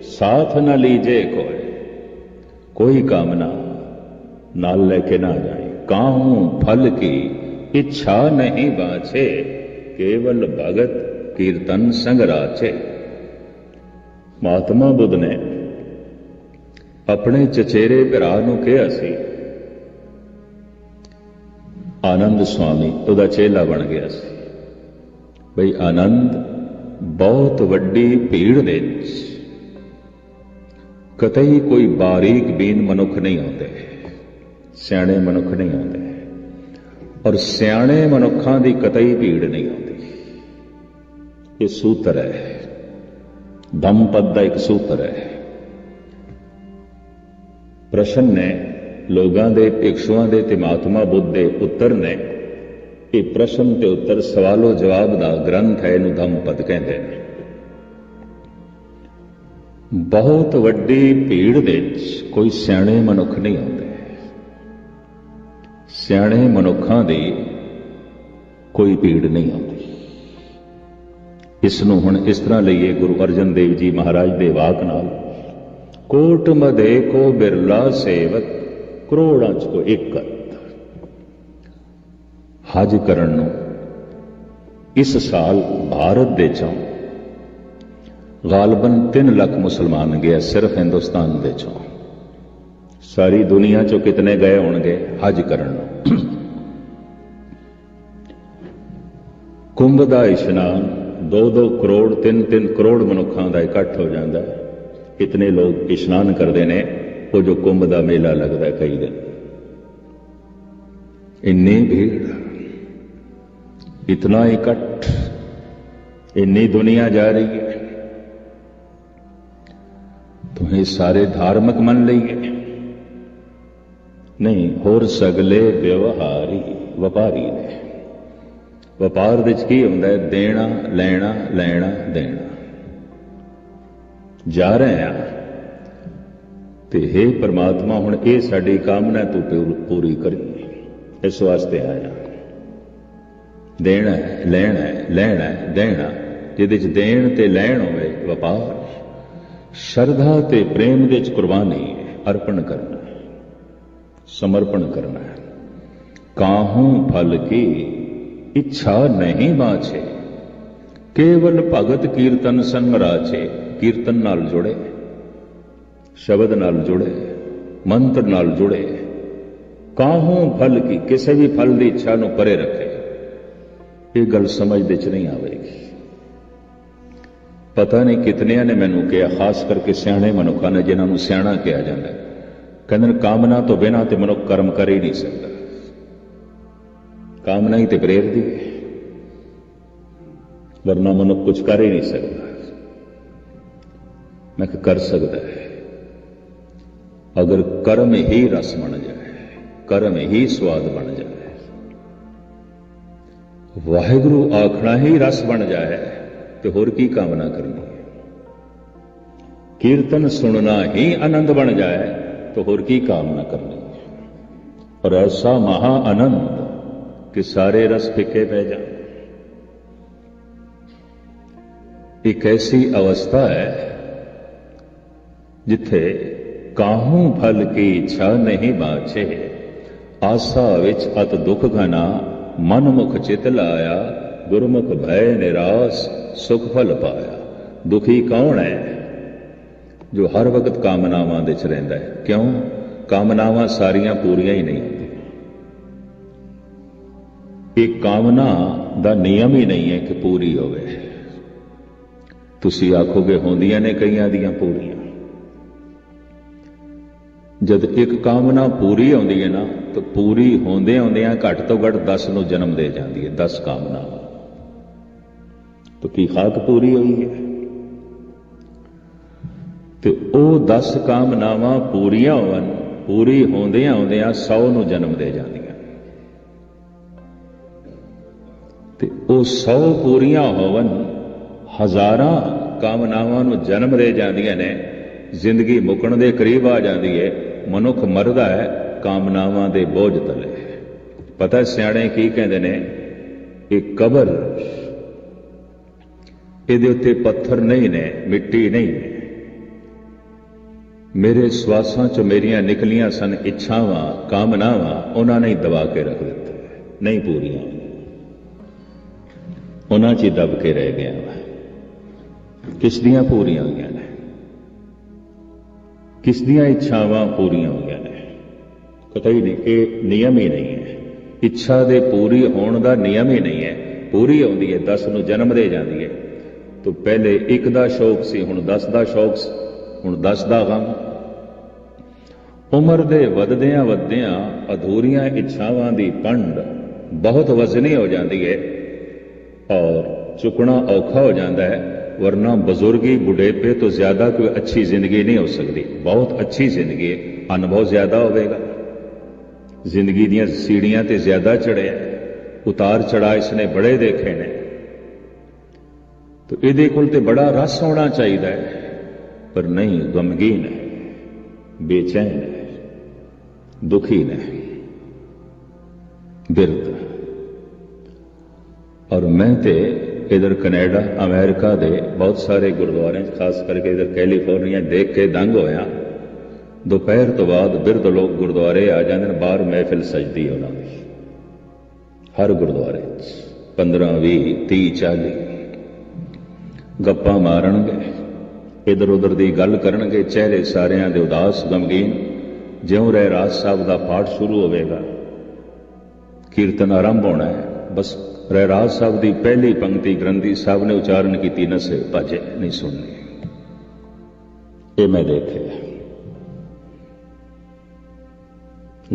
ਸਾਥ ਨਾ ਲੀਜੇ ਕੋਈ ਕੋਈ ਕਾਮਨਾ ਨਾਲ ਲੈ ਕੇ ਨਾ ਜਾਏ ਕਾਹੂ ਫਲ ਕੀ, ਇੱਛਾ ਨਹੀਂ ਬਾਛੇ ਕੇਵਲ ਭਗਤ ਕੀਰਤਨ ਸੰਗ ਰਾਚੇ ਮਹਾਤਮਾ ਬੁੱਧ ਨੇ, ਆਪਣੇ ਚਚੇਰੇ ਭਰਾ ਨੂੰ ਕਿਹਾ ਸੀ ਆਨੰਦ ਸਵਾਮੀ ਉਹਦਾ ਚੇਲਾ ਬਣ ਗਿਆ ਸੀ। ਬਈ ਆਨੰਦ ਬਹੁਤ ਵੱਡੀ ਭੀੜ ਦੇ ਵਿੱਚ ਕਤਈ ਕੋਈ ਬਾਰੀਕ ਬੀਨ ਮਨੁੱਖ ਨਹੀਂ ਆਉਂਦੇ, ਸਿਆਣੇ ਮਨੁੱਖ ਨਹੀਂ ਆਉਂਦੇ, ਔਰ ਸਿਆਣੇ ਮਨੁੱਖਾਂ ਦੀ ਕਤਈ ਭੀੜ ਨਹੀਂ ਆਉਂਦੀ। ਇਹ ਸੂਤਰ ਹੈ, ਧੰਮਪਦ ਦਾ ਇੱਕ ਸੂਤਰ ਹੈ। ਪ੍ਰਸ਼ਨ ਨੇ ਲੋਕਾਂ ਦੇ ਭਿਕਸ਼ੂਆਂ ਦੇ ਤੇ ਮਹਾਤਮਾ ਬੁੱਧ ਦੇ ਉੱਤਰ ਨੇ ਇਹ ਪ੍ਰਸ਼ਨ ਤੇ ਉੱਤਰ ਸਵਾਲੋ ਜਵਾਬ ਦਾ ਗ੍ਰੰਥ ਹੈ ਇਹਨੂੰ ਧੰਮਪਦ ਕਹਿੰਦੇ ਨੇ। ਬਹੁਤ ਵੱਡੀ ਭੀੜ ਦੇ ਵਿੱਚ ਕੋਈ ਸਿਆਣੇ ਮਨੁੱਖ ਨਹੀਂ ਆਉਂਦੇ ਸਿਆਣੇ ਮਨੁੱਖਾਂ ਦੀ ਕੋਈ ਭੀੜ ਨਹੀਂ ਆਉਂਦੀ ਇਸ ਨੂੰ ਹੁਣ ਇਸ ਤਰ੍ਹਾਂ ਲਈਏ ਗੁਰੂ ਅਰਜਨ ਦੇਵ ਜੀ ਮਹਾਰਾਜ ਦੇ ਵਾਕ ਨਾਲ ਕੋਟ ਮਦੇ ਕੋ ਬਿਰਲਾ ਸੇਵਕ ਕਰੋੜਾਂ ਚ ਕੋ ਇੱਕ ਹਜ ਕਰਨ ਨੂੰ ਇਸ ਸਾਲ ਭਾਰਤ ਦੇ ਚੋਂ ਗਾਲਬਨ 3 ਲੱਖ ਮੁਸਲਮਾਨ ਗਏ ਸਿਰਫ ਹਿੰਦੁਸਤਾਨ ਦੇ ਚੋਂ। ਸਾਰੀ ਦੁਨੀਆ ਚੋਂ ਕਿਤਨੇ ਗਏ ਹੋਣਗੇ ਹਜ ਕਰਨ ਨੂੰ? ਕੁੰਭ ਦਾ ਇਸ਼ਨਾਨ 2-2 ਕਰੋੜ 3-3 ਕਰੋੜ ਮਨੁੱਖਾਂ ਦਾ ਇਕੱਠ ਹੋ ਜਾਂਦਾ ਹੈ। ਇਤਨੇ ਲੋਕ ਇਸ਼ਨਾਨ ਕਰਦੇ ਨੇ? ਉਹ ਜੋ ਕੁੰਭ ਦਾ ਮੇਲਾ ਲੱਗਦਾ ਹੈ ਕਈ ਦਿਨ ਇੰਨੀ ਭੀੜ ਇਤਨਾ ਇਕੱਠ ਇੰਨੀ ਦੁਨੀਆ ਜਾ ਰਹੀ ਹੈ तुम्हें ਸਾਰੇ ਧਾਰਮਿਕ ਮੰਨ ਲਈਏ ਨਹੀਂ ਹੋਰ ਸਗਲੇ ਵਿਵਹਾਰੀ ਵਪਾਰੀ ਨੇ ਵਪਾਰ ਵਿੱਚ ਕੀ ਹੁੰਦਾ ਹੈ ਦੇਣਾ ਲੈਣਾ ਲੈਣਾ ਦੇਣਾ ਜਾ ਰਹੇ ਆ ਤੇ हे ਪ੍ਰਮਾਤਮਾ, ਹੁਣ ਇਹ ਸਾਡੀ ਕਾਮਨਾ ਤੂੰ ਪੂਰ- ਪੂਰੀ ਕਰੀ। ਇਸ ਵਾਸਤੇ ਆਇਆ। ਦੇਣਾ ਲੈਣਾ ਲੈਣਾ ਦੇਣਾ। ਜਿਹਦੇ ਚ ਦੇਣ ਤੇ ਲੈਣ ਹੋਵੇ, ਵਪਾਰ। ਸ਼ਰਧਾ ਤੇ ਪ੍ਰੇਮ ਦੇ ਚ ਕੁਰਬਾਨੀ, ਅਰਪਣ ਕਰਨਾ ਸਮਰਪਣ ਕਰਨਾ ਹੈ। ਕਾਹੂ ਫਲ ਕੀ, ਇੱਛਾ ਨਹੀਂ ਬਾਛੇ। ਕੇਵਲ ਭਗਤ ਕੀਰਤਨ ਸੰਮਰਾਚੇ ਕੀਰਤਨ ਨਾਲ ਜੁੜੇ। ਸ਼ਬਦ ਨਾਲ ਜੁੜੇ, ਮੰਤਰ ਨਾਲ ਜੁੜੇ, ਕਾਹੂ ਫਲ ਕੀ, ਕਿਸੇ ਵੀ ਫਲ ਦੀ ਇੱਛਾ ਨੂੰ ਪਰੇ ਰੱਖੇ, ਇਹ ਗੱਲ ਸਮਝ ਦੇ ਚ ਨਹੀਂ ਆਵੇਗੀ। ਪਤਾ ਨਹੀਂ ਕਿਤਨਿਆਂ ਨੇ ਮੈਨੂੰ ਕਿਹਾ, ਖਾਸ ਕਰਕੇ ਸਿਆਣੇ ਮਨੁੱਖਾਂ ਨੇ, ਜਿਨ੍ਹਾਂ ਨੂੰ ਸਿਆਣਾ ਕਿਹਾ ਜਾਂਦਾ ਕਹਿੰਦੇ ਨੇ, ਕਾਮਨਾ ਤੋਂ ਬਿਨਾਂ ਤੇ ਮਨੁੱਖ ਕਰਮ ਕਰ ਹੀ ਨਹੀਂ ਸਕਦਾ। ਕਾਮਨਾ ਹੀ ਤੇ ਪ੍ਰੇਰਦੀ ਹੈ। ਵਰਨਾ ਮਨੁੱਖ ਕੁਝ ਕਰ ਹੀ ਨਹੀਂ ਸਕਦਾ। ਮੈਂ ਕਿ ਕਰ ਸਕਦਾ ਹੈ। ਅਗਰ ਕਰਮ ਹੀ ਰਸ ਬਣ ਜਾਏ ਕਰਮ ਹੀ ਸਵਾਦ ਬਣ ਜਾਏ ਵਾਹਿਗੁਰੂ ਆਖਣਾ ਹੀ ਰਸ ਬਣ ਜਾਏ ਤੇ ਹੋਰ ਕੀ ਕਾਮਨਾ ਕਰਨੀ ਹੈ ਕੀਰਤਨ ਸੁਣਨਾ ਹੀ ਆਨੰਦ ਬਣ ਜਾਏ ਤਾਂ ਹੋਰ ਕੀ ਕਾਮਨਾ ਕਰਨੀ ਹੈ ਔਰ ਐਸਾ ਮਹਾ ਆਨੰਦ ਕਿ ਸਾਰੇ ਰਸ ਫਿੱਕੇ ਪੈ ਜਾਣ ਇੱਕ ਐਸੀ ਅਵਸਥਾ ਹੈ ਜਿੱਥੇ ਕਾਹੂ ਫਲ ਕੀ ਇੱਛਾ ਨਹੀਂ ਬਾਛੇ? ਆਸਾ ਵਿੱਚ ਅਤ ਦੁਖ ਘਨਾ ਮਨ ਮੁਖ ਚਿਤ ਲਾਇਆ, ਗੁਰਮੁਖ ਭੈ ਨਿਰਾਸ, ਸੁਖ ਫਲ ਪਾਇਆ। ਦੁਖੀ ਕੌਣ ਹੈ? ਜੋ ਹਰ ਵਕਤ ਕਾਮਨਾਵਾਂ ਦੇ ਚ ਰਹਿੰਦਾ ਹੈ। ਕਿਉਂ? ਕਾਮਨਾਵਾਂ ਸਾਰੀਆਂ ਪੂਰੀਆਂ ਹੀ ਨਹੀਂ ਹੁੰਦੀਆਂ। ਇਹ ਕਾਮਨਾ ਦਾ ਨਿਯਮ ਹੀ ਨਹੀਂ ਹੈ ਕਿ ਪੂਰੀ ਹੋਵੇ। ਤੁਸੀਂ ਆਖੋਗੇ ਹੁੰਦੀਆਂ ਨੇ ਕਈਆਂ ਦੀਆਂ ਪੂਰੀਆਂ। ਜਦ ਇੱਕ ਕਾਮਨਾ ਪੂਰੀ ਆਉਂਦੀ ਹੈ ਨਾ, ਤਾਂ ਪੂਰੀ ਹੁੰਦੇ ਆਉਂਦਿਆਂ ਘੱਟ ਤੋਂ ਘੱਟ 10 ਨੂੰ ਜਨਮ ਦੇ ਜਾਂਦੀ ਹੈ 10 ਕਾਮਨਾਵਾਂ। ਤਾਂ ਕੀ ਖਾਕ ਪੂਰੀ ਹੋਈ ਹੈ? ਤੇ ਉਹ 10 ਕਾਮਨਾਵਾਂ ਪੂਰੀਆਂ ਹੋਵਨ ਪੂਰੀ ਹੁੰਦਿਆਂ ਆਉਂਦਿਆਂ 100 ਨੂੰ ਜਨਮ ਦੇ ਜਾਂਦੀਆਂ। ਤੇ ਉਹ 100 ਪੂਰੀਆਂ ਹੋਵਨ ਹਜ਼ਾਰਾਂ ਕਾਮਨਾਵਾਂ ਨੂੰ ਜਨਮ ਦੇ ਜਾਂਦੀਆਂ ਨੇ ਜ਼ਿੰਦਗੀ ਮੁਕਣ ਦੇ ਕਰੀਬ ਆ ਜਾਂਦੀ ਹੈ ਮਨੁੱਖ ਮਰਦਾ ਹੈ, ਕਾਮਨਾਵਾਂ ਦੇ ਬੋਝ ਤਲੇ ਪਤਾ ਸਿਆਣੇ ਕੀ ਕਹਿੰਦੇ ਨੇ? ਇਹ ਕਬਰ ਇਹਦੇ ਉੱਤੇ ਪੱਥਰ ਨਹੀਂ ਨੇ, ਮਿੱਟੀ ਨਹੀਂ ਮੇਰੇ ਸਵਾਸਾਂ ਚ ਮੇਰੀਆਂ ਨਿਕਲੀਆਂ ਸਨ ਇੱਛਾਵਾਂ, ਕਾਮਨਾਵਾਂ, ਉਹਨਾਂ ਨੇ ਦਬਾ ਕੇ ਰੱਖ ਦਿੱਤਾ ਨਹੀਂ ਪੂਰੀਆਂ। ਉਹਨਾਂ 'ਚ ਹੀ ਦਬ ਕੇ ਰਹਿ ਗਿਆ ਵਾ ਕਿਸ ਦੀਆਂ ਪੂਰੀਆਂ ਹੋਈਆਂ ਨੇ? ਕਿਸ ਦੀਆਂ ਇੱਛਾਵਾਂ ਪੂਰੀਆਂ ਹੋਈਆਂ ਨੇ? ਕਤਈ ਨਹੀਂ ਇਹ ਨਿਯਮ ਹੀ ਨਹੀਂ ਹੈ। ਇੱਛਾ ਦੇ ਪੂਰੀ ਹੋਣ ਦਾ ਨਿਯਮ ਹੀ ਨਹੀਂ ਹੈ। ਪੂਰੀ ਆਉਂਦੀ ਹੈ 10 ਨੂੰ ਜਨਮ ਦੇ ਜਾਂਦੀ ਹੈ। ਤੋਂ ਪਹਿਲੇ ਇੱਕ ਦਾ ਸ਼ੌਕ ਸੀ ਹੁਣ 10 ਦਾ ਸ਼ੌਕ ਸੀ, ਹੁਣ 10 ਦਾ ਗਮ। ਉਮਰ ਦੇ ਵਧਦਿਆਂ ਵਧਦਿਆਂ ਅਧੂਰੀਆਂ ਇੱਛਾਵਾਂ ਦੀ ਪੰਡ ਬਹੁਤ ਵਜ਼ਨੀ ਹੋ ਜਾਂਦੀ ਹੈ ਔਰ ਚੁੱਕਣਾ ਔਖਾ ਹੋ ਜਾਂਦਾ ਹੈ। ਵਰਨਾ ਬਜ਼ੁਰਗੀ ਬੁਢੇਪੇ ਤੋਂ ਜ਼ਿਆਦਾ ਕੋਈ ਅੱਛੀ ਜ਼ਿੰਦਗੀ ਨਹੀਂ ਹੋ ਸਕਦੀ ਬਹੁਤ ਅੱਛੀ ਜ਼ਿੰਦਗੀ ਅਨੁਭਵ ਜ਼ਿਆਦਾ ਹੋਵੇਗਾ ਜ਼ਿੰਦਗੀ ਦੀਆਂ ਸੀੜੀਆਂ ਤੇ ਜ਼ਿਆਦਾ ਚੜਿਆ ਉਤਾਰ ਚੜਾ ਇਸਨੇ ਬੜੇ ਦੇਖੇ ਨੇ ਤੋ ਇਹਦੇ ਕੋਲ ਤੇ ਬੜਾ ਰਸ ਹੋਣਾ ਚਾਹੀਦਾ ਹੈ ਪਰ ਨਹੀਂ ਗਮਗੀਨ ਹੈ ਬੇਚੈਨ ਹੈ ਦੁਖੀ ਨੇ ਬਿਰਧ ਔਰ ਮੈਂ ਤੇ ਇਧਰ ਕੈਨੇਡਾ, ਅਮਰੀਕਾ ਦੇ ਬਹੁਤ ਸਾਰੇ ਗੁਰਦੁਆਰੇ, ਖਾਸ ਕਰਕੇ ਇਧਰ ਕੈਲੀਫੋਰਨੀਆ ਦੇਖ ਕੇ ਦੰਗ ਹੋਇਆ। ਦੁਪਹਿਰ ਤੋਂ ਬਾਅਦ ਬਿਰਧ ਲੋਕ ਗੁਰਦੁਆਰੇ ਆ ਜਾਂਦੇ ਨੇ, ਬਾਹਰ ਮਹਿਫਿਲ ਸਜਦੀ ਉਹਨਾਂ ਦੀ। ਹਰ ਗੁਰਦੁਆਰੇ 'ਚ 15 20 30 40 ਗੱਪਾਂ ਮਾਰਨਗੇ। ਇਧਰ ਉਧਰ ਦੀ ਗੱਲ ਕਰਨਗੇ, ਚਿਹਰੇ ਸਾਰਿਆਂ ਦੇ ਉਦਾਸ, ਗਮਗੀਨ। ਜਿਉਂ ਰਹਿ ਰਾਜ ਸਾਹਿਬ ਦਾ ਪਾਠ ਸ਼ੁਰੂ ਹੋਵੇਗਾ। ਕੀਰਤਨ ਆਰੰਭ ਹੋਣਾ ਹੈ। ਬਸ ਰਹਿਰਾਜ ਸਾਹਿਬ ਦੀ ਪਹਿਲੀ ਪੰਕਤੀ ਗ੍ਰੰਥੀ ਸਾਹਿਬ ਨੇ ਉਚਾਰਨ ਕੀਤੀ, ਨਸੇ ਭਜੇ ਨਹੀਂ ਸੁਣਨੀ। ਇਹ ਮੈਂ ਦੇਖਿਆ।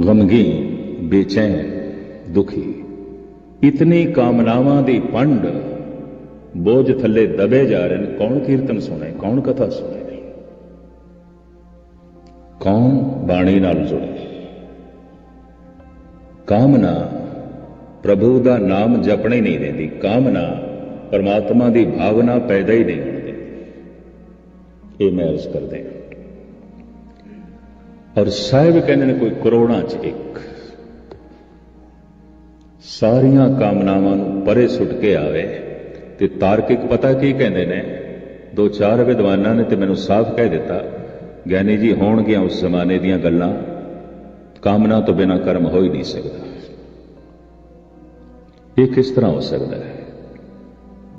ਗਮਗੀਨ, ਬੇਚੈਨ, ਦੁਖੀ, ਇਤਨੀ ਕਾਮਨਾਵਾਂ ਦੀ ਪੰਡ, ਬੋਝ ਥੱਲੇ ਦਬੇ ਜਾ ਰਹੇ ਨੇ। ਕੌਣ ਕੀਰਤਨ ਸੁਣੇ, ਕੌਣ ਕਥਾ ਸੁਣੇ? ਕੌਣ ਬਾਣੀ ਨਾਲ ਜੁੜੇ? ਕਾਮਨਾ ਪ੍ਰਭੂ ਦਾ ਨਾਮ ਜਪਣੇ ਹੀ ਨਹੀਂ ਦਿੰਦੀ, ਕਾਮਨਾ ਪਰਮਾਤਮਾ ਦੀ ਭਾਵਨਾ ਪੈਦਾ ਹੀ ਨਹੀਂ ਹੁੰਦੀ। ਇਹ ਮੈਂ ਅਰਜ਼ ਕਰਦੇ ਔਰ ਸਾਹਿਬ ਕਹਿੰਦੇ ਨੇ ਕੋਈ ਕਰੋੜਾਂ ਚ ਇੱਕ। ਸਾਰੀਆਂ ਕਾਮਨਾਵਾਂ ਨੂੰ ਪਰੇ ਸੁੱਟ ਕੇ ਆਵੇ ਤੇ ਤਾਰਕਿਕ ਪਤਾ ਕੀ ਕਹਿੰਦੇ ਨੇ? ਦੋ ਚਾਰ ਵਿਦਵਾਨਾਂ ਨੇ ਤੇ ਮੈਨੂੰ ਸਾਫ਼ ਕਹਿ ਦਿੱਤਾ, ਗਿਆਨੀ ਜੀ ਹੋਣਗੀਆਂ ਉਸ ਜ਼ਮਾਨੇ ਦੀਆਂ ਗੱਲਾਂ, ਕਾਮਨਾ ਤੋਂ ਬਿਨਾ ਕਰਮ ਹੋ ਹੀ ਨਹੀਂ ਸਕਦਾ। ਇਹ ਕਿਸ ਤਰ੍ਹਾਂ ਹੋ ਸਕਦਾ ਹੈ?